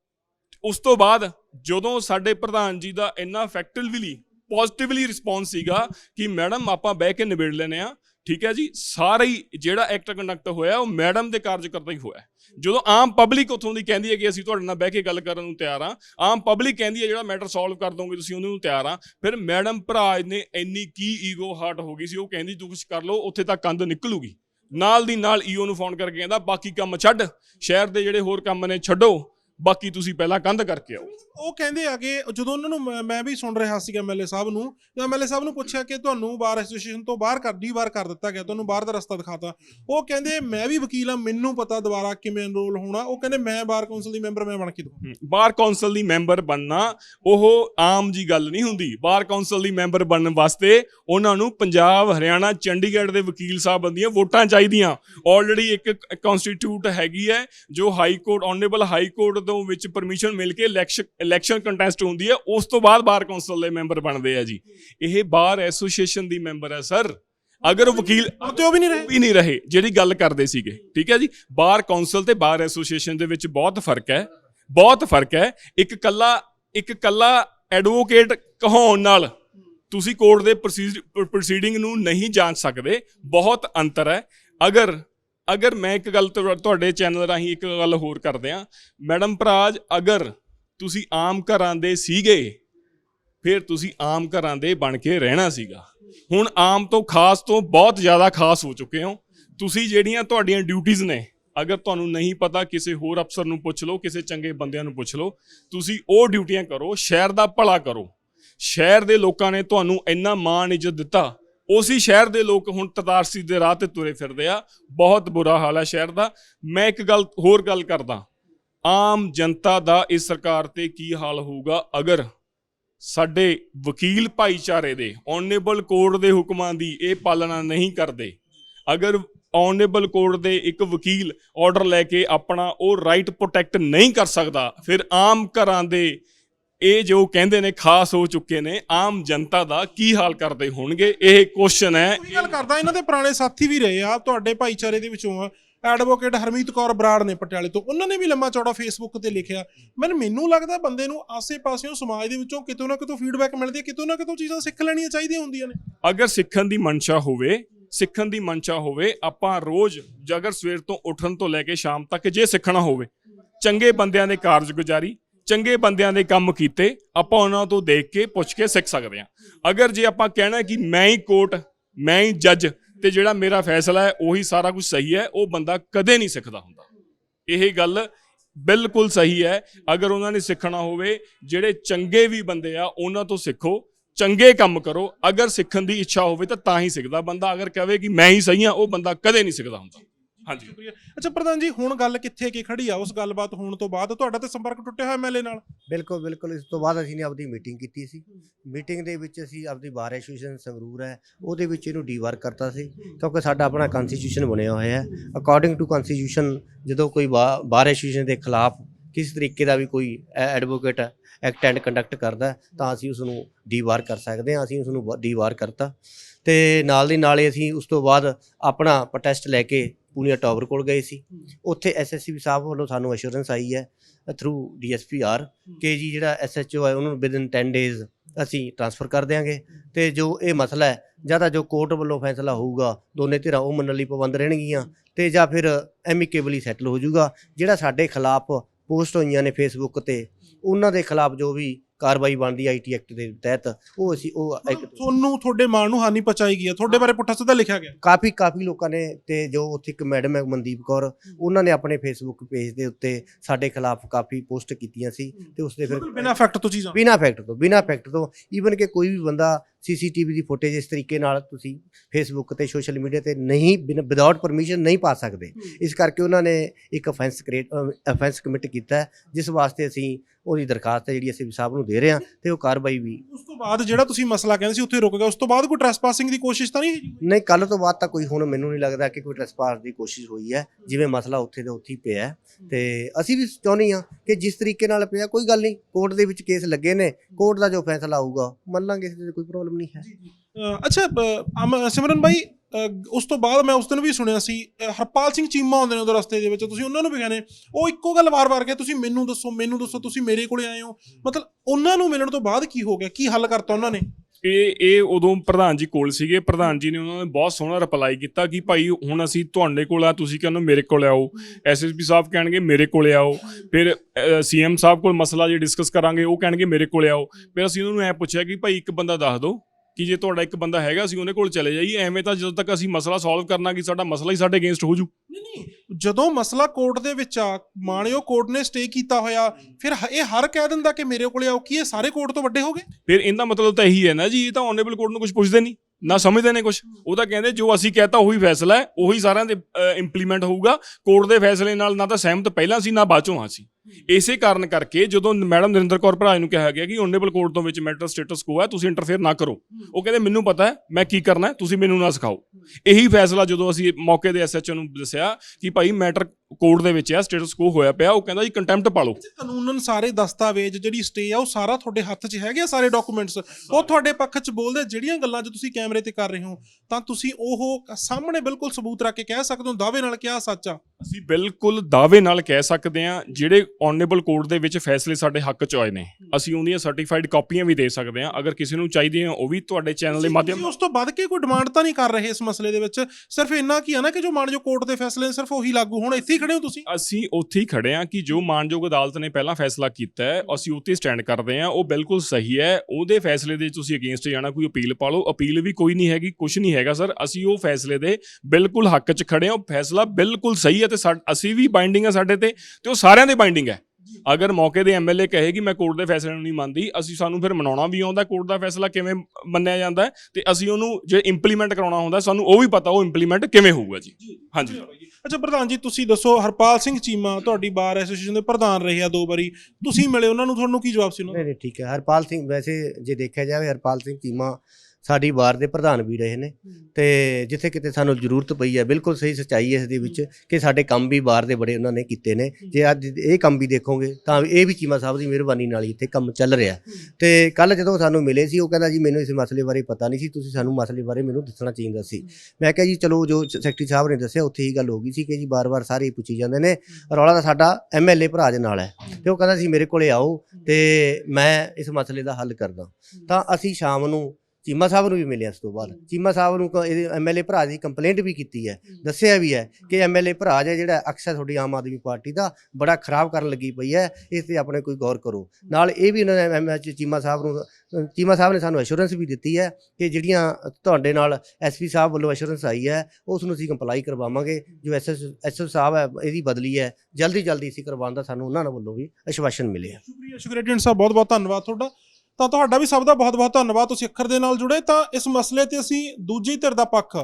ਉਸ ਤੋਂ ਬਾਅਦ ਜਦੋਂ ਸਾਡੇ ਪ੍ਰਧਾਨ ਜੀ ਦਾ ਇੰਨਾ ਇਫੈਕਟਿਵਲੀ ਪੋਜ਼ਿਟਿਵਲੀ ਰਿਸਪੌਂਸ ਸੀਗਾ ਕਿ ਮੈਡਮ ਆਪਾਂ ਬਹਿ ਕੇ ਨਿਬੇੜ ਲੈਨੇ ਆ ਠੀਕ ਹੈ ਜੀ, ਸਾਰਾ ਹੀ ਜਿਹੜਾ ਐਕਟ ਕੰਡਕਟ ਹੋਇਆ, ਉਹ ਮੈਡਮ ਦੇ ਕਾਰਜ ਕਰਦਾ ਹੀ ਹੋਇਆ ਜਦੋਂ ਆਮ ਪਬਲਿਕ ਉਥੋਂ ਦੀ ਕਹਿੰਦੀ ਹੈ ਕਿ ਅਸੀਂ ਤੁਹਾਡੇ ਨਾਲ ਬਹਿ ਕੇ ਗੱਲ ਕਰਨ ਨੂੰ ਤਿਆਰ ਆ ਆਮ ਪਬਲਿਕ ਕਹਿੰਦੀ ਹੈ ਜਿਹੜਾ ਮੈਟਰ ਸੋਲਵ ਕਰ ਦੋਗੇ ਤੁਸੀਂ ਉਹਨੂੰ ਤਿਆਰ ਆ ਫਿਰ ਮੈਡਮ ਭਰਾਜ ਨੇ ਇੰਨੀ ਕੀ ਈਗੋ ਹਾਰਟ ਹੋ ਗਈ ਸੀ, ਉਹ ਕਹਿੰਦੀ ਤੂੰ ਕੁਝ ਕਰ ਲਓ, ਉੱਥੇ ਤੱਕ ਕੰਧ ਨਿਕਲੂਗੀ। ਨਾਲ ਦੀ ਨਾਲ ਈਓ ਨੂੰ ਫੋਨ ਕਰਕੇ ਕਹਿੰਦਾ, ਬਾਕੀ ਕੰਮ ਛੱਡ, ਸ਼ਹਿਰ ਦੇ ਜਿਹੜੇ ਹੋਰ ਕੰਮ ਨੇ, ਛੱਡੋ। ਬਾਕੀ ਤੁਸੀਂ ਪਹਿਲਾਂ ਕੰਧ ਕਰਕੇ ਆਓ। ਉਹ ਕਹਿੰਦੇ ਆਗੇ ਜਦੋਂ ਉਹਨਾਂ ਨੂੰ ਮੈਂ- ਮੈਂ ਵੀ ਸੁਣ ਰਿਹਾ ਸੀਗਾ ਐਮਐਲਏ ਸਾਹਿਬ ਨੂੰ ਜਦੋਂ ਐਮਐਲਏ ਸਾਹਿਬ ਨੂੰ ਪੁੱਛਿਆ ਕਿ ਤੁਹਾਨੂੰ ਬਾਰ ਐਸੋਸੀਏਸ਼ਨ ਤੋਂ ਬਾਹਰ ਕਰ ਡੀ ਵਾਰ ਕਰ ਦਿੱਤਾ ਗਿਆ ਤੁਹਾਨੂੰ ਬਾਹਰ ਦਾ ਰਸਤਾ ਦਿਖਾਤਾ ਉਹ ਕਹਿੰਦੇ ਮੈਂ ਵੀ ਵਕੀਲ ਆ ਮੈਨੂੰ ਪਤਾ ਦੁਬਾਰਾ ਕਿਵੇਂ ਐਨਰੋਲ ਹੋਣਾ। ਉਹ ਕਹਿੰਦੇ ਮੈਂ ਬਾਰ ਕੌਂਸਲ ਦੀ ਮੈਂਬਰ ਮੈਂ ਬਣ ਕੇ ਹਮ, ਬਾਰ ਕੌਂਸਲ ਦੀ ਮੈਂਬਰ ਬਣਨਾ ਉਹ ਆਮ ਜੀ ਗੱਲ ਨਹੀਂ ਹੁੰਦੀ। ਬਾਰ ਕੌਂਸਲ ਦੀ ਮੈਂਬਰ ਬਣਨ ਵਾਸਤੇ ਉਹਨਾਂ ਨੂੰ ਪੰਜਾਬ ਹਰਿਆਣਾ ਚੰਡੀਗੜ੍ਹ ਦੇ ਵਕੀਲ ਸਾਹਿਬਾਂ ਦੀਆਂ ਵੋਟਾਂ ਚਾਹੀਦੀਆਂ। ਆਲਰੇਡੀ ਇੱਕ ਕਨਸਟੀਟਿਊਟ ਹੈਗੀ ਹੈ ਜੋ high court honourable high court ਤੋਂ ਵਿੱਚ ਪਰਮਿਸ਼ਨ ਮਿਲ ਕੇ ਇਲੈਕਸ਼ਨ ਕੰਟੈਸਟ ਹੁੰਦੀ ਹੈ ਉਸ ਤੋਂ ਬਾਅਦ ਬਾਰ ਕੌਂਸਲ ਦੇ ਮੈਂਬਰ ਬਣਦੇ ਆ ਜੀ। ਇਹ ਬਾਰ ਐਸੋਸੀਏਸ਼ਨ ਦੀ ਮੈਂਬਰ ਹੈ ਸਰ ਅਗਰ ਵਕੀਲ ਤੇ ਉਹ ਵੀ ਨਹੀਂ ਰਹੇ? ਵੀ ਨਹੀਂ ਰਹੇ ਜਿਹੜੀ ਗੱਲ ਕਰਦੇ ਸੀਗੇ। ਠੀਕ ਹੈ ਜੀ? ਬਾਰ ਕੌਂਸਲ ਤੇ ਬਾਰ ਐਸੋਸੀਏਸ਼ਨ ਦੇ ਵਿੱਚ ਬਹੁਤ ਫ਼ਰਕ ਹੈ ਬਹੁਤ ਫ਼ਰਕ ਹੈ। ਇੱਕ ਕੱਲਾ ਇੱਕ ਕੱਲਾ ਐਡਵੋਕੇਟ ਕਹਾਉਣ ਨਾਲ ਤੁਸੀਂ ਕੋਰਟ ਦੇ ਪ੍ਰੋਸੀਡਿੰਗ ਨੂੰ ਨਹੀਂ ਜਾਣ ਸਕਦੇ ਬਹੁਤ ਅੰਤਰ ਹੈ। ਅਗਰ ਅਗਰ ਮੈਂ ਇੱਕ ਗੱਲ ਤੁਹਾ- ਤੁਹਾਡੇ ਚੈਨਲ ਰਾਹੀਂ ਇੱਕ ਗੱਲ ਹੋਰ ਕਰਦੇ ਆ ਮੈਡਮ ਭਰਾਜ ਅਗਰ ਤੁਸੀਂ ਆਮ ਘਰਾਂ ਦੇ ਸੀਗੇ, ਫਿਰ ਤੁਸੀਂ ਆਮ ਘਰਾਂ ਦੇ ਬਣ ਕੇ ਰਹਿਣਾ ਸੀਗਾ। ਹੁਣ ਆਮ ਤੋਂ ਖਾਸ ਤੋਂ ਬਹੁਤ ਜ਼ਿਆਦਾ ਖਾਸ ਹੋ ਚੁੱਕੇ ਹੋ। ਤੁਸੀਂ ਜਿਹੜੀਆਂ ਤੁਹਾਡੀਆਂ ਡਿਊਟੀਆਂ ਨੇ, ਅਗਰ ਤੁਹਾਨੂੰ ਨਹੀਂ ਪਤਾ, ਕਿਸੇ ਹੋਰ ਅਫਸਰ ਨੂੰ ਪੁੱਛ ਲਓ, ਕਿਸੇ ਚੰਗੇ ਬੰਦਿਆਂ ਨੂੰ ਪੁੱਛ ਲਓ, ਤੁਸੀਂ ਉਹ ਡਿਊਟੀਆਂ ਕਰੋ, ਸ਼ਹਿਰ ਦਾ ਭਲਾ ਕਰੋ। ਸ਼ਹਿਰ ਦੇ ਲੋਕਾਂ ਨੇ ਤੁਹਾਨੂੰ ਇੰਨਾ ਮਾਣ ਇੱਜ਼ਤ ਦਿੱਤਾ ਉਸੇ ਸ਼ਹਿਰ ਦੇ ਲੋਕ ਹੁਣ ਤਤਾਰਸੀ ਦੇ ਰਾਹ ਤੇ ਤੁਰੇ ਫਿਰਦੇ ਆ। ਬਹੁਤ ਬੁਰਾ ਹਾਲ ਹੈ ਸ਼ਹਿਰ ਦਾ। ਮੈਂ ਇੱਕ ਗੱਲ, ਹੋਰ ਗੱਲ ਕਰਦਾ। ਆਮ ਜਨਤਾ ਦਾ ਇਸ ਸਰਕਾਰ ਤੇ ਕੀ ਹਾਲ ਹੋਊਗਾ ਅਗਰ ਸਾਡੇ ਵਕੀਲ ਭਾਈਚਾਰੇ ਦੇ ਓਨੇਬਲ ਕੋਰਟ ਦੇ ਹੁਕਮਾਂ ਦੀ ਇਹ ਪਾਲਣਾ ਨਹੀਂ ਕਰਦੇ? ਅਗਰ ਓਨੇਬਲ ਕੋਰਟ ਦੇ ਇੱਕ ਵਕੀਲ ਆਰਡਰ ਲੈ ਕੇ ਆਪਣਾ ਉਹ ਰਾਈਟ ਪ੍ਰੋਟੈਕਟ ਨਹੀਂ ਕਰ ਸਕਦਾ, ਫਿਰ ਆਮ ਘਰਾਂ ਦੇ ਇਹ ਜੋ ਕਹਿੰਦੇ ਨੇ ਖਾਸ ਹੋ ਚੁੱਕੇ ਨੇ ਆਮ ਜਨਤਾ ਦਾ ਕੀ ਹਾਲ ਕਰਦੇ ਹੋਣਗੇ? ਇਹ ਕੁਐਸਚਨ ਹੈ। ਉਹੀ ਗੱਲ ਕਰਦਾ ਇਹਨਾਂ ਦੇ ਪੁਰਾਣੇ ਸਾਥੀ ਵੀ ਰਹੇ ਆ ਤੁਹਾਡੇ ਭਾਈਚਾਰੇ ਦੇ ਵਿੱਚੋਂ ਆ। ਐਡਵੋਕੇਟ ਹਰਮੀਤ ਕੌਰ ਬਰਾੜ ਨੇ ਪਟਿਆਲੇ ਤੋਂ। ਉਹਨਾਂ ਨੇ ਵੀ ਲੰਮਾ ਚੌੜਾ ਫੇਸਬੁੱਕ ਤੇ ਲਿਖਿਆ। ਮੈਨੂੰ ਮੈਨੂੰ ਲੱਗਦਾ ਬੰਦੇ ਨੂੰ ਆਸੇ-ਪਾਸਿਓਂ ਸਮਾਜ ਦੇ ਵਿੱਚੋਂ ਕਿਤੋਂ ਨਾ ਕਿਤੋਂ ਫੀਡਬੈਕ ਮਿਲਦੀ ਹੈ ਕਿਤੋਂ ਨਾ ਕਿਤੋਂ ਚੀਜ਼ਾਂ ਸਿੱਖ ਲੈਣੀਆਂ ਚਾਹੀਦੀਆਂ ਹੁੰਦੀਆਂ ਨੇ। ਅਗਰ ਸਿੱਖਣ ਦੀ ਮਨਸ਼ਾ ਹੋਵੇ ਸਿੱਖਣ ਦੀ ਮਨਸ਼ਾ ਹੋਵੇ ਆਪਾਂ ਰੋਜ਼ ਜਗਰ ਸਵੇਰ ਤੋਂ ਉੱਠਣ ਤੋਂ ਲੈ ਕੇ ਸ਼ਾਮ ਤੱਕ ਜੇ ਸਿੱਖਣਾ ਹੋਵੇ ਚੰਗੇ ਬੰਦਿਆਂ ਦੇ ਕਾਰਜਗੁਜ਼ਾਰੀ ਚੰਗੇ ਬੰਦਿਆਂ ਦੇ ਕੰਮ ਕੀਤੇ, ਆਪਾਂ ਉਹਨਾਂ ਤੋਂ ਦੇਖ ਕੇ ਪੁੱਛ ਕੇ ਸਿੱਖ ਸਕਦੇ ਹਾਂ। ਅਗਰ ਜੇ ਆਪਾਂ ਕਹਿਣਾ ਕਿ ਮੈਂ ਹੀ ਕੋਰਟ, ਮੈਂ ਹੀ ਜੱਜ, ਤੇ ਜਿਹੜਾ ਮੇਰਾ ਫੈਸਲਾ ਹੈ, ਉਹੀ ਸਾਰਾ ਕੁਝ ਸਹੀ ਹੈ, ਉਹ ਬੰਦਾ ਕਦੇ ਨਹੀਂ ਸਿੱਖਦਾ ਹੁੰਦਾ। ਇਹ ਗੱਲ ਬਿਲਕੁਲ ਸਹੀ ਹੈ। ਅਗਰ ਉਹਨਾਂ ਨੇ ਸਿੱਖਣਾ ਹੋਵੇ, ਜਿਹੜੇ ਚੰਗੇ ਵੀ ਬੰਦੇ ਆ, ਉਹਨਾਂ ਤੋਂ ਸਿੱਖੋ, ਚੰਗੇ ਕੰਮ ਕਰੋ। ਅਗਰ ਸਿੱਖਣ ਦੀ ਇੱਛਾ ਹੋਵੇ ਤਾਂ ਤਾਂ ਹੀ ਸਿੱਖਦਾ ਬੰਦਾ। ਅਗਰ ਕਹੇ ਕਿ ਮੈਂ ਹੀ ਸਹੀ ਹਾਂ, ਉਹ ਬੰਦਾ ਕਦੇ ਨਹੀਂ ਸਿੱਖਦਾ ਹੁੰਦਾ। ਹਾਂਜੀ। ਸ਼ੁਕਰੀਆ। ਅੱਛਾ ਪ੍ਰਧਾਨ ਜੀ ਹੁਣ ਗੱਲ ਕਿੱਥੇ ਕੀ ਖੜੀ ਆ? ਉਸ ਗੱਲਬਾਤ ਹੋਣ ਤੋਂ ਬਾਅਦ ਤੁਹਾਡਾ ਤੇ ਸੰਪਰਕ ਟੁੱਟਿਆ ਹੋਇਆ ਐਮਐਲਏ ਨਾਲ? ਬਿਲਕੁਲ ਬਿਲਕੁਲ। ਇਸ ਤੋਂ ਬਾਅਦ ਅਸੀਂ ਨੇ ਆਪਦੀ ਮੀਟਿੰਗ ਕੀਤੀ ਸੀ। ਮੀਟਿੰਗ ਦੇ ਵਿੱਚ ਅਸੀਂ ਆਪਦੀ ਬਾਰ ਐਸੋਸੀਏਸ਼ਨ ਸੰਗਰੂਰ ਹੈ ਉਹਦੇ ਵਿੱਚ ਇਹਨੂੰ ਡੀਵਾਰ ਕਰਤਾ ਸੀ ਕਿਉਂਕਿ ਸਾਡਾ ਆਪਣਾ ਕਨਸਟੀਟਿਊਸ਼ਨ ਬਣਿਆ ਹੋਇਆ ਹੈ। ਅਕੋਰਡਿੰਗ ਟੂ ਕਨਸਟੀਟਿਊਸ਼ਨ ਜਦੋਂ ਕੋਈ ਬਾਰ ਐਸੋਸੀਏਸ਼ਨ ਦੇ ਖਿਲਾਫ ਕਿਸ ਤਰੀਕੇ ਦਾ ਵੀ ਕੋਈ ਐਡਵੋਕੇਟ ਐਕਟ ਐਂਡ ਕੰਡਕਟ ਕਰਦਾ ਤਾਂ ਅਸੀਂ ਉਸ ਨੂੰ ਡੀਵਾਰ ਕਰ ਸਕਦੇ ਹਾਂ। ਅਸੀਂ ਉਸ ਨੂੰ ਡੀਵਾਰ ਕਰਤਾ। ਤੇ ਨਾਲ ਦੀ ਨਾਲ ਹੀ ਅਸੀਂ ਉਸ ਤੋਂ ਬਾਅਦ ਆਪਣਾ ਪ੍ਰੋਟੈਸਟ ਲੈ ਕੇ ਪੂਨੀਆ ਟਾਵਰ ਕੋਲ ਗਏ ਸੀ। ਉੱਥੇ ਐਸਐਸਸੀ ਸਾਹਿਬ ਵੱਲੋਂ ਸਾਨੂੰ ਅਸ਼ੋਰੈਂਸ ਆਈ ਹੈ ਥਰੂ ਡੀਐਸਪੀ ਆਰ ਕਿ ਜੀ ਜਿਹੜਾ ਐਸਐਚਓ ਹੈ ਉਹਨੂੰ ਵਿਦਿਨ 10 ਡੇਜ਼ ਅਸੀਂ ਟ੍ਰਾਂਸਫਰ ਕਰ ਦਿਆਂਗੇ। ਤੇ ਜੋ ਇਹ ਮਸਲਾ ਹੈ ਜਾਂ ਤਾਂ ਜੋ ਕੋਰਟ ਵੱਲੋਂ ਫੈਸਲਾ ਹੋਊਗਾ ਦੋਨੇ ਧਿਰਾਂ ਉਹ ਮੰਨਣ ਲਈ ਪਾਬੰਦ ਰਹਿਣਗੀਆਂ ਤੇ ਜਾਂ ਫਿਰ ਐਮਿਕੇਬਲੀ ਸੈਟਲ ਹੋ ਜਾਊਗਾ। ਜਿਹੜਾ ਸਾਡੇ ਖਿਲਾਫ ਪੋਸਟ ਹੋਈਆਂ ਨੇ ਫੇਸਬੁੱਕ ਤੇ ਉਹਨਾਂ ਦੇ ਖਿਲਾਫ ਜੋ ਵੀ ਕਾਰਵਾਈ ਬਣਦੀ ਆਈਟੀ ਐਕਟ ਦੇ ਤਹਿਤ ਉਹ ਅਸੀਂ ਉਹ ਇੱਕ- ਤੁਹਾਨੂੰ ਤੁਹਾਡੇ ਮਾਣ ਨੂੰ ਹਾਨੀ ਪਹੁੰਚਾਈ ਗਈ ਹੈ ਤੁਹਾਡੇ ਬਾਰੇ ਪੁੱਠਾ ਸਿੱਧਾ ਲਿਖਿਆ ਗਿਆ। ਕਾਫੀ ਕਾਫੀ ਲੋਕਾਂ ਨੇ ਤੇ ਜੋ ਉੱਥੇ ਇੱਕ ਮੈਡਮ ਹੈ ਮਨਦੀਪ ਕੌਰ ਉਹਨਾਂ ਨੇ ਆਪਣੇ ਫੇਸਬੁੱਕ ਪੇਜ ਦੇ ਉੱਤੇ ਸਾਡੇ ਖਿਲਾਫ ਕਾਫੀ ਪੋਸਟ ਕੀਤੀਆਂ ਸੀ ਤੇ ਉਸ ਦੇ ਫਿਰ ਬਿਨਾਂ ਫੈਕਟ ਤੋਂ ਚੀਜ਼ਾਂ। ਬਿਨਾ ਫੈਕਟ ਤੋਂ ਬਿਨਾ ਫੈਕਟ ਤੋਂ ਈਵਨ ਕਿ ਕੋਈ ਵੀ ਬੰਦਾ ਸੀਸੀਟੀਵੀ ਦੀ ਫੁਟੇਜ ਇਸ ਤਰੀਕੇ ਨਾਲ ਤੁਸੀਂ ਫੇਸਬੁੱਕ ਤੇ ਸੋਸ਼ਲ ਮੀਡੀਆ ਤੇ ਨਹੀਂ ਵਿਦਆਊਟ ਪਰਮਿਸ਼ਨ ਨਹੀਂ ਪਾ ਸਕਦੇ। ਇਸ ਕਰਕੇ ਉਹਨਾਂ ਨੇ ਇੱਕ ਅਫੈਂਸ ਕ੍ਰੀਏਟ ਅਫੈਂਸ ਕਮਿਟ ਕੀਤਾ ਜਿਸ ਵਾਸਤੇ ਅਸੀਂ ਉਹਦੀ ਦਰਖਾਸਤ ਹੈ ਜਿਹੜੀ ਅਸੀਂ ਸਾਹਿਬ ਨੂੰ ਦੇ ਰਹੇ ਹਾਂ ਤੇ ਉਹ ਕਾਰਵਾਈ ਵੀ ਉਸ ਤੋਂ ਬਾਅਦ ਜਿਹੜਾ ਤੁਸੀਂ ਮਸਲਾ ਕਹਿੰਦੇ ਸੀ ਉੱਥੇ ਰੁਕ ਗਿਆ ਉਸ ਤੋਂ ਬਾਅਦ ਕੋਈ ਟ੍ਰੈਸਪਾਸਿੰਗ ਦੀ ਕੋਸ਼ਿਸ਼ ਤਾਂ ਨਹੀਂ ਹੋਈ ਨਹੀਂ ਕੱਲ ਤੋਂ ਬਾਅਦ ਤਾਂ ਕੋਈ ਹੁਣ ਮੈਨੂੰ ਨਹੀਂ ਲੱਗਦਾ ਕਿ ਕੋਈ ਟ੍ਰੈਸਪਾਸ ਦੀ ਕੋਸ਼ਿਸ਼ ਹੋਈ ਹੈ। ਜਿਵੇਂ ਮਸਲਾ ਉੱਥੇ ਦੇ ਉੱਥੇ ਹੀ ਪਿਆ ਹੈ। ਤੇ ਅਸੀਂ ਵੀ ਚਾਹੁੰਦੇ ਹਾਂ ਕਿ ਜਿਸ ਤਰੀਕੇ ਨਾਲ ਪਿਆ ਕੋਈ ਗੱਲ ਨਹੀਂ ਕੋਰਟ ਦੇ ਵਿੱਚ ਕੇਸ ਲੱਗੇ ਨੇ। ਕੋਰਟ ਦਾ ਜੋ ਫੈਸਲਾ ਆਊਗਾ ਮੰਨ ਲਾਂਗੇ ਇਸ 'ਚ ਕੋਈ ਪ੍ਰੋਬਲਮ ਨਹੀਂ ਹੈ। ਅ, ਅੱਛਾ ਅ, ਅਮ- ਸਿਮਰਨ ਬਾਈ ਅ, ਉਸ ਤੋਂ ਬਾਅਦ ਮੈਂ ਉਸ ਦਿਨ ਵੀ ਸੁਣਿਆ ਸੀ ਅ, ਹਰਪਾਲ ਸਿੰਘ ਚੀਮਾ ਆਉਂਦੇ ਨੇ ਉਹਦੇ ਰਸਤੇ ਦੇ ਵਿੱਚ ਤੁਸੀਂ ਉਹਨਾਂ ਨੂੰ ਵੀ ਕਹਿੰਦੇ ਉਹ ਇੱਕੋ ਗੱਲ ਵਾਰ-ਵਾਰ ਕਹੇ ਤੁਸੀਂ ਮੈਨੂੰ ਦੱਸੋ ਮੈਨੂੰ ਦੱਸੋ ਤੁਸੀਂ ਮੇਰੇ ਕੋਲੇ ਆਏ ਹੋ। ਮਤਲਬ ਉਹਨਾਂ ਨੂੰ ਮਿਲਣ ਤੋਂ ਬਾਅਦ ਕੀ ਹੋ ਗਿਆ? ਕੀ ਹੱਲ ਕਰਤਾ ਉਹਨਾਂ ਨੇ? ਇਹ ਇਹ ਉਦੋਂ ਪ੍ਰਧਾਨ ਜੀ ਕੋਲ ਸੀਗੇ। ਪ੍ਰਧਾਨ ਜੀ ਨੇ ਉਹਨਾਂ ਨੇ ਬਹੁਤ ਸੋਹਣਾ ਰਿਪਲਾਈ ਕੀਤਾ ਕਿ ਭਾਈ ਹੁਣ ਅਸੀਂ ਤੁਹਾਡੇ ਕੋਲ ਆ, ਤੁਸੀਂ ਕਹਿੰਦੇ ਮੇਰੇ ਕੋਲ ਆਓ। ਐਸਐਸਪੀ ਸਾਹਿਬ ਕਹਿਣਗੇ ਮੇਰੇ ਕੋਲ ਆਓ। ਫਿਰ ਸੀਐਮ ਸਾਹਿਬ ਕੋਲ ਮਸਲਾ ਜੇ ਡਿਸਕਸ ਕਰਾਂਗੇ, ਉਹ ਕਹਿਣਗੇ ਮੇਰੇ ਕੋਲ ਆਓ। ਫਿਰ ਅਸੀਂ ਉਹਨਾਂ ਨੂੰ ਐ ਪੁੱਛਿਆ ਕਿ ਭਾਈ ਇੱਕ ਬੰਦਾ ਦੱਸ ਦਿਓ। ਕਿ ਜੇ ਤੁਹਾਡਾ ਇੱਕ ਬੰਦਾ ਹੈਗਾ ਅਸੀਂ ਉਹਦੇ ਕੋਲ ਚਲੇ ਜਾਈਏ ਐਵੇਂ ਤਾਂ ਜਦੋਂ ਤੱਕ ਅਸੀਂ ਮਸਲਾ ਸੋਲਵ ਕਰਨਾ ਕਿ ਸਾਡਾ ਮਸਲਾ ਹੀ ਸਾਡੇ ਅਗੇਂਸਟ ਹੋ ਜੂ ਨਹੀਂ ਨਹੀਂ ਜਦੋਂ ਮਸਲਾ ਕੋਰਟ ਦੇ ਵਿੱਚ ਆ ਮਾਣਿਓ ਕੋਰਟ ਨੇ ਸਟੇ ਕੀਤਾ ਹੋਇਆ ਫਿਰ ਹ- ਇਹ ਹਰ ਕਹਿ ਦਿੰਦਾ ਕਿ ਮੇਰੇ ਕੋਲੇ ਆਓ ਕੀ ਇਹ ਸਾਰੇ ਕੋਰਟ ਤੋਂ ਵੱਡੇ ਹੋ ਗਏ? ਫਿਰ ਇਹਦਾ ਮਤਲਬ ਤਾਂ ਇਹੀ ਹੈ ਨਾ ਜੀ ਇਹ ਤਾਂ ਆਨਰੇਬਲ ਕੋਰਟ ਨੂੰ ਕੁਝ ਪੁੱਛਦੇ ਨਹੀਂ ਨਾ ਸਮਝਦੇ ਨੇ ਕੁਝ ਉਹ ਤਾਂ ਕਹਿੰਦੇ ਜੋ ਅਸੀਂ ਕਹਤਾ ਉਹੀ ਫੈਸਲਾ ਹੈ ਉਹੀ ਸਾਰਿਆਂ ਦੇ ਇੰਪਲੀਮੈਂਟ ਹੋਊਗਾ। ਕੋਰਟ ਦੇ ਫੈਸਲੇ ਨਾਲ ਨਾ ਤਾਂ ਸਹਿਮਤ ਪਹਿਲਾਂ ਸੀ ਨਾ ਬਾਅਦ ਚੋਂ ਹਾਂ ਸੀ। ਇਸੇ ਕਾਰਨ ਕਰਕੇ ਜਦੋਂ ਮੈਡਮ ਨਰਿੰਦਰ ਕੌਰ ਭਰਾਜ ਨੂੰ ਕਿਹਾ ਗਿਆ ਕਿ ਆਨਰੇਬਲ ਕੋਰਟ ਤੋਂ ਵਿੱਚ ਮੈਟਰ ਸਟੇਟਸ ਕੋ ਹੈ ਤੁਸੀਂ ਇੰਟਰਫੇਅਰ ਨਾ ਕਰੋ। ਉਹ ਕਹਿੰਦੇ ਮੈਨੂੰ ਪਤਾ ਹੈ ਮੈਂ ਕੀ ਕਰਨਾ ਹੈ ਤੁਸੀਂ ਮੈਨੂੰ ਨਾ ਸਿਖਾਓ। ਇਹੀ ਫੈਸਲਾ ਜਦੋਂ ਅਸੀਂ ਮੌਕੇ ਦੇ ਐਸਐਚਓ ਨੂੰ ਦੱਸਿਆ ਕਿ ਭਾਈ ਮੈਟਰ ਕੋਰਟ ਦੇ ਵਿੱਚ ਹੈ ਸਟੇਟਸ ਕੋ ਹੋਇਆ ਪਿਆ ਉਹ ਕਹਿੰਦਾ ਜੀ ਕੰਟੈਂਪਟ ਪਾ ਲਓ। ਕਾਨੂੰਨਨ ਸਾਰੇ ਦਸਤਾਵੇਜ਼ ਜਿਹੜੀ ਸਟੇ ਆ ਉਹ ਸਾਰਾ ਤੁਹਾਡੇ ਹੱਥ 'ਚ ਹੈਗੇ ਆ ਸਾਰੇ ਡਾਕੂਮੈਂਟਸ ਉਹ ਤੁਹਾਡੇ ਪੱਖ 'ਚ ਬੋਲਦੇ ਜਿਹੜੀਆਂ ਗੱਲਾਂ 'ਚ ਤੁਸੀਂ ਕੈਮਰੇ ਤੇ ਕਰ ਰਹੇ ਹੋ ਤਾਂ ਤੁਸੀਂ ਉਹ ਸਾਹਮਣੇ ਬਿਲਕੁਲ ਸਬੂਤ ਰੱਖ ਕੇ ਕਹਿ ਸਕਦੇ ਹੋ ਦਾਅਵੇ ਨਾਲ ਕਿਹਾ ਸੱਚ ਆ। ਅਸੀਂ ਬਿਲਕੁਲ ਦਾਅਵੇ ਨਾਲ ਕਹਿ ਸਕਦੇ ਹਾਂ ਜਿਹੜੇ ਆਨਰੇਬਲ ਕੋਰਟ ਦੇ ਵਿੱਚ ਫੈਸਲੇ ਸਾਡੇ ਹੱਕ 'ਚ ਆਏ ਨੇ। ਅਸੀਂ ਉਹਦੀਆਂ ਸਰਟੀਫਾਈਡ ਕਾਪੀਆਂ ਵੀ ਦੇ ਸਕਦੇ ਹਾਂ। ਅਗਰ ਕਿਸੇ ਨੂੰ ਚਾਹੀਦੀਆਂ ਉਹ ਵੀ ਤੁਹਾਡੇ ਚੈਨਲ ਦੇ ਮਾਧਿਅਮ ਉਸ ਤੋਂ ਵੱਧ ਕੇ ਕੋਈ ਡਿਮਾਂਡ ਤਾਂ ਨਹੀਂ ਕਰ ਰਹੇ ਇਸ ਮਸਲੇ ਦੇ ਵਿੱਚ। ਸਿਰਫ ਇੰਨਾ ਕੀ ਆ ਨਾ ਕਿ ਜੋ ਮਾਨਜੋ ਕੋਰਟ ਦੇ ਫੈਸਲੇ ਨੇ ਸਿਰਫ ਉਹੀ ਲਾਗੂ ਹੋਣ। ਇੱਥੇ ਹੀ ਖੜੇ ਹੋ ਤੁਸੀਂ। ਅਸੀਂ ਉੱਥੇ ਹੀ ਖੜੇ ਹਾਂ ਕਿ ਜੋ ਮਾਨਯੋਗ ਅਦਾਲਤ ਨੇ ਪਹਿਲਾਂ ਫੈਸਲਾ ਕੀਤਾ ਹੈ ਅਸੀਂ ਉੱਤੇ ਸਟੈਂਡ ਕਰਦੇ ਹਾਂ। ਉਹ ਬਿਲਕੁਲ ਸਹੀ ਹੈ। ਉਹਦੇ ਫੈਸਲੇ ਦੇ ਤੁਸੀਂ ਅਗੇਂਸਟ ਜਾਣਾ ਕੋਈ ਅਪੀਲ ਪਾ ਲਓ ਅਪੀਲ ਵੀ ਕੋਈ ਨਹੀਂ ਹੈਗੀ ਕੁਝ ਨਹੀਂ ਹੈਗਾ ਸਰ। ਅਸੀਂ ਉਹ ਫੈਸਲੇ ਦੇ ਬਿਲਕੁਲ ਹੱਕ 'ਚ ਖੜੇ ਹਾਂ। ਉਹ ਫੈਸਲਾ ਬਿਲਕੁਲ ਸਹੀ ਹੈ ਤੇ ਅਸੀਂ ਵੀ ਬਾਈਂਡਿੰਗ ਹੈ ਸਾਡੇ ਤੇ ਤੇ ਉਹ ਸਾਰਿਆਂ ਦੇ ਬਾਈਂਡਿੰਗ ਹੈ। ਅਗਰ ਮੌਕੇ ਦੇ ਐਮਐਲਏ ਕਹੇ ਕਿ ਮੈਂ ਕੋਰਟ ਦੇ ਫੈਸਲੇ ਨੂੰ ਨਹੀਂ ਮੰਨਦੀ ਅਸੀਂ ਸਾਨੂੰ ਫਿਰ ਮਨਾਉਣਾ ਵੀ ਆਉਂਦਾ ਕੋਰਟ ਦਾ ਫੈਸਲਾ ਕਿਵੇਂ ਮੰਨਿਆ ਜਾਂਦਾ ਤੇ ਅਸੀਂ ਉਹਨੂੰ ਜੇ ਇੰਪਲੀਮੈਂਟ ਕਰਾਉਣਾ ਹੁੰਦਾ ਸਾਨੂੰ ਉਹ ਵੀ ਪਤਾ ਉਹ ਇੰਪਲੀਮੈਂਟ ਕਿਵੇਂ ਹੋਊਗਾ ਜੀ। ਹਾਂਜੀ। ਅੱਛਾ ਪ੍ਰਧਾਨ ਜੀ ਤੁਸੀਂ ਦੱਸੋ ਹਰਪਾਲ ਸਿੰਘ ਚੀਮਾ ਤੁਹਾਡੀ ਬਾਰ ਐਸੋਸੀਏਸ਼ਨ ਦੇ ਪ੍ਰਧਾਨ ਰਹੇ ਆ ਦੋ ਵਾਰੀ ਤੁਸੀਂ ਮਿਲੇ ਉਹਨਾਂ ਨੂੰ ਤੁਹਾਨੂੰ ਕੀ ਜਵਾਬ ਸੀ ਉਹਨਾਂ ਦਾ? ਨਹੀਂ ਨਹੀਂ ਠੀਕ ਹੈ। ਹਰਪਾਲ ਸਿੰਘ ਵੈਸੇ ਜੇ ਦੇਖਿਆ ਜਾਵੇ ਹਰਪਾਲ ਸਿੰਘ ਚੀਮਾ ਸਾਡੀ ਵਾਰ ਦੇ ਪ੍ਰਧਾਨ ਵੀ ਰਹੇ ਨੇ ਤੇ ਜਿੱਥੇ ਕਿਤੇ ਸਾਨੂੰ ਜ਼ਰੂਰਤ ਪਈ ਹੈ ਬਿਲਕੁਲ ਸਹੀ ਸੱਚਾਈ ਹੈ ਇਸ ਦੇ ਵਿੱਚ ਕਿ ਸਾਡੇ ਕੰਮ ਵੀ ਬਾਹਰ ਦੇ ਬੜੇ ਉਹਨਾਂ ਨੇ ਕੀਤੇ ਨੇ। ਜੇ ਅੱਜ ਇਹ ਕੰਮ ਵੀ ਦੇਖੋਗੇ ਤਾਂ ਇਹ ਵੀ ਚੀਮਾ ਸਾਹਿਬ ਦੀ ਮਿਹਰਬਾਨੀ ਨਾਲ ਹੀ ਇੱਥੇ ਕੰਮ ਚੱਲ ਰਿਹਾ। ਤੇ ਕੱਲ ਜਦੋਂ ਸਾਨੂੰ ਮਿਲੇ ਸੀ ਉਹ ਕਹਿੰਦਾ ਜੀ ਮੈਨੂੰ ਇਸ ਮਸਲੇ ਬਾਰੇ ਪਤਾ ਨਹੀਂ ਸੀ ਤੁਸੀਂ ਸਾਨੂੰ ਮਸਲੇ ਬਾਰੇ ਮੈਨੂੰ ਦੱਸਣਾ ਚਾਹੀਦਾ ਸੀ। ਮੈਂ ਕਿਹਾ ਜੀ ਚਲੋ ਜੋ ਸੈਕਟਰੀ ਸਾਹਿਬ ਨੇ ਦੱਸਿਆ ਉੱਥੇ ਹੀ ਗੱਲ ਹੋ ਗਈ ਸੀ ਕਿ ਜੀ ਬਾਰ-ਬਾਰ ਸਾਰੇ ਪੁੱਛੀ ਜਾਂਦੇ ਨੇ। ਰੌਲਾ ਤਾਂ ਸਾਡਾ ਐਮਐਲਏ ਭਰਾ ਦੇ ਨਾਲ ਹੈ। ਤੇ ਉਹ ਕਹਿੰਦਾ ਸੀ ਮੇਰੇ ਕੋਲੇ ਆਓ ਤੇ ਮੈਂ ਇਸ ਮਸਲੇ ਦਾ ਹੱਲ ਕਰਦਾ। ਤਾਂ ਅਸੀਂ ਸ਼ਾਮ ਨੂੰ ਚੀਮਾ ਸਾਹਿਬ ਨੂੰ ਵੀ ਮਿਲਿਆ ਇਸ ਤੋਂ ਬਾਅਦ। ਚੀਮਾ ਸਾਹਿਬ ਨੂੰ ਕ- ਇਹਦੇ ਐਮਐਲਏ ਭਰਾ ਦੀ ਕੰਪਲੇਂਟ ਵੀ ਕੀਤੀ ਹੈ। ਦੱਸਿਆ ਵੀ ਹੈ ਕਿ ਐਮਐਲਏ ਭਰਾ ਜਿਹਾ ਜਿਹੜਾ ਅਕਸਰ ਤੁਹਾਡੀ ਆਮ ਆਦਮੀ ਪਾਰਟੀ ਦਾ ਬੜਾ ਖਰਾਬ ਕਰਨ ਲੱਗੀ ਪਈ ਹੈ। ਇਸ ਤੇ ਆਪਣੇ ਕੋਈ ਗੌਰ ਕਰੋ। ਨਾਲ ਇਹ ਵੀ ਉਹਨਾਂ ਨੇ ਐਮ ਚੀਮਾ ਸਾਹਿਬ ਨੂੰ ਅ, ਚੀਮਾ ਸਾਹਿਬ ਨੇ ਸਾਨੂੰ ਐਸ਼ੋਰੈਂਸ ਵੀ ਦਿੱਤੀ ਹੈ ਕਿ ਜਿਹੜੀਆਂ ਤੁਹਾਡੇ ਨਾਲ ਐਸਪੀ ਸਾਹਿਬ ਵੱਲੋਂ ਐਸ਼ੋਰੈਂਸ ਆਈ ਹੈ ਉਸ ਨੂੰ ਅਸੀਂ ਕੰਪਲਾਈ ਕਰਵਾਵਾਂਗੇ। ਜੋ ਐਸਐਸ ਐਸਐਸ ਸਾਹਿਬ ਹੈ ਇਹਦੀ ਬਦਲੀ ਹੈ। ਜਲਦੀ ਜਲਦੀ ਅਸੀਂ ਕਰਵਾਉਣ ਦਾ ਸਾਨੂੰ ਉਹਨਾਂ ਵੱਲੋਂ ਵੀ ਆਸ਼ਵਾਸਨ ਮਿਲਿਆ। ਸ਼ੁਕਰੀਆ ਸ਼ੁਕਰੀਆ ਢਿੰਡ ਸਾਹਿਬ ਬਹੁਤ ਬਹੁਤ ਧੰਨਵਾਦ ਤੁਹਾਡਾ। ਤਾਂ ਤੁਹਾਡਾ ਵੀ ਸਭ ਦਾ ਬਹੁਤ ਬਹੁਤ ਧੰਨਵਾਦ। ਤੁਸੀਂ ਅੱਖਰ ਦੇ ਨਾਲ ਜੁੜੇ ਤਾਂ ਇਸ ਮਸਲੇ ਤੇ ਅਸੀਂ ਦੂਜੀ ਧਿਰ ਦਾ ਪੱਖ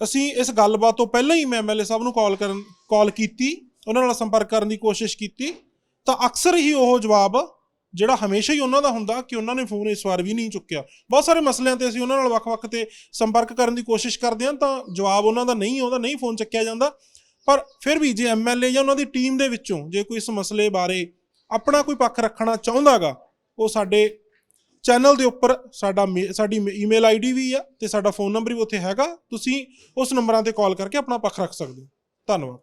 ਅਸੀਂ ਇਸ ਗੱਲਬਾਤ ਤੋਂ ਪਹਿਲਾਂ ਹੀ ਮੈਂ ਐਮਐਲਏ ਸਾਹਿਬ ਨੂੰ ਕਾਲ ਕਰਨ, ਕਾਲ ਕੀਤੀ, ਉਹਨਾਂ ਨਾਲ ਸੰਪਰਕ ਕਰਨ ਦੀ ਕੋਸ਼ਿਸ਼ ਕੀਤੀ। ਤਾਂ ਅਕਸਰ ਹੀ ਉਹ ਜਵਾਬ ਜਿਹੜਾ ਹਮੇਸ਼ਾ ਹੀ ਉਹਨਾਂ ਦਾ ਹੁੰਦਾ ਕਿ ਉਹਨਾਂ ਨੇ ਫੋਨ ਇਸ ਵਾਰ ਵੀ ਨਹੀਂ ਚੁੱਕਿਆ। ਬਹੁਤ ਸਾਰੇ ਮਸਲਿਆਂ ਤੇ ਅਸੀਂ ਉਹਨਾਂ ਨਾਲ ਵੱਖ-ਵੱਖ ਤੇ ਸੰਪਰਕ ਕਰਨ ਦੀ ਕੋਸ਼ਿਸ਼ ਕਰਦੇ ਹਾਂ ਤਾਂ ਜਵਾਬ ਉਹਨਾਂ ਦਾ ਨਹੀਂ ਆਉਂਦਾ ਨਹੀਂ ਫੋਨ ਚੱਕਿਆ ਜਾਂਦਾ। ਪਰ ਫਿਰ ਵੀ ਜੇ ਐਮਐਲਏ ਜਾਂ ਉਹਨਾਂ ਦੀ ਟੀਮ ਦੇ ਵਿੱਚੋਂ ਜੇ ਕੋਈ ਇਸ ਮਸਲੇ ਬਾਰੇ ਆਪਣਾ ਕੋਈ ਪੱਖ ਰੱਖਣਾ ਚਾਹੁੰਦਾਗਾ, ਉਹ ਸਾਡੇ ਚੈਨਲ ਦੇ ਉੱਪਰ ਸਾਡਾ ਮੇ- ਸਾਡੀ ਈਮੇਲ ਆਈਡੀ ਵੀ ਆ ਤੇ ਸਾਡਾ ਫੋਨ ਨੰਬਰ ਵੀ ਉੱਥੇ ਹੈਗਾ। ਤੁਸੀਂ ਉਸ ਨੰਬਰਾਂ ਤੇ ਕਾਲ ਕਰਕੇ ਆਪਣਾ ਪੱਖ ਰੱਖ ਸਕਦੇ ਹੋ। ਧੰਨਵਾਦ।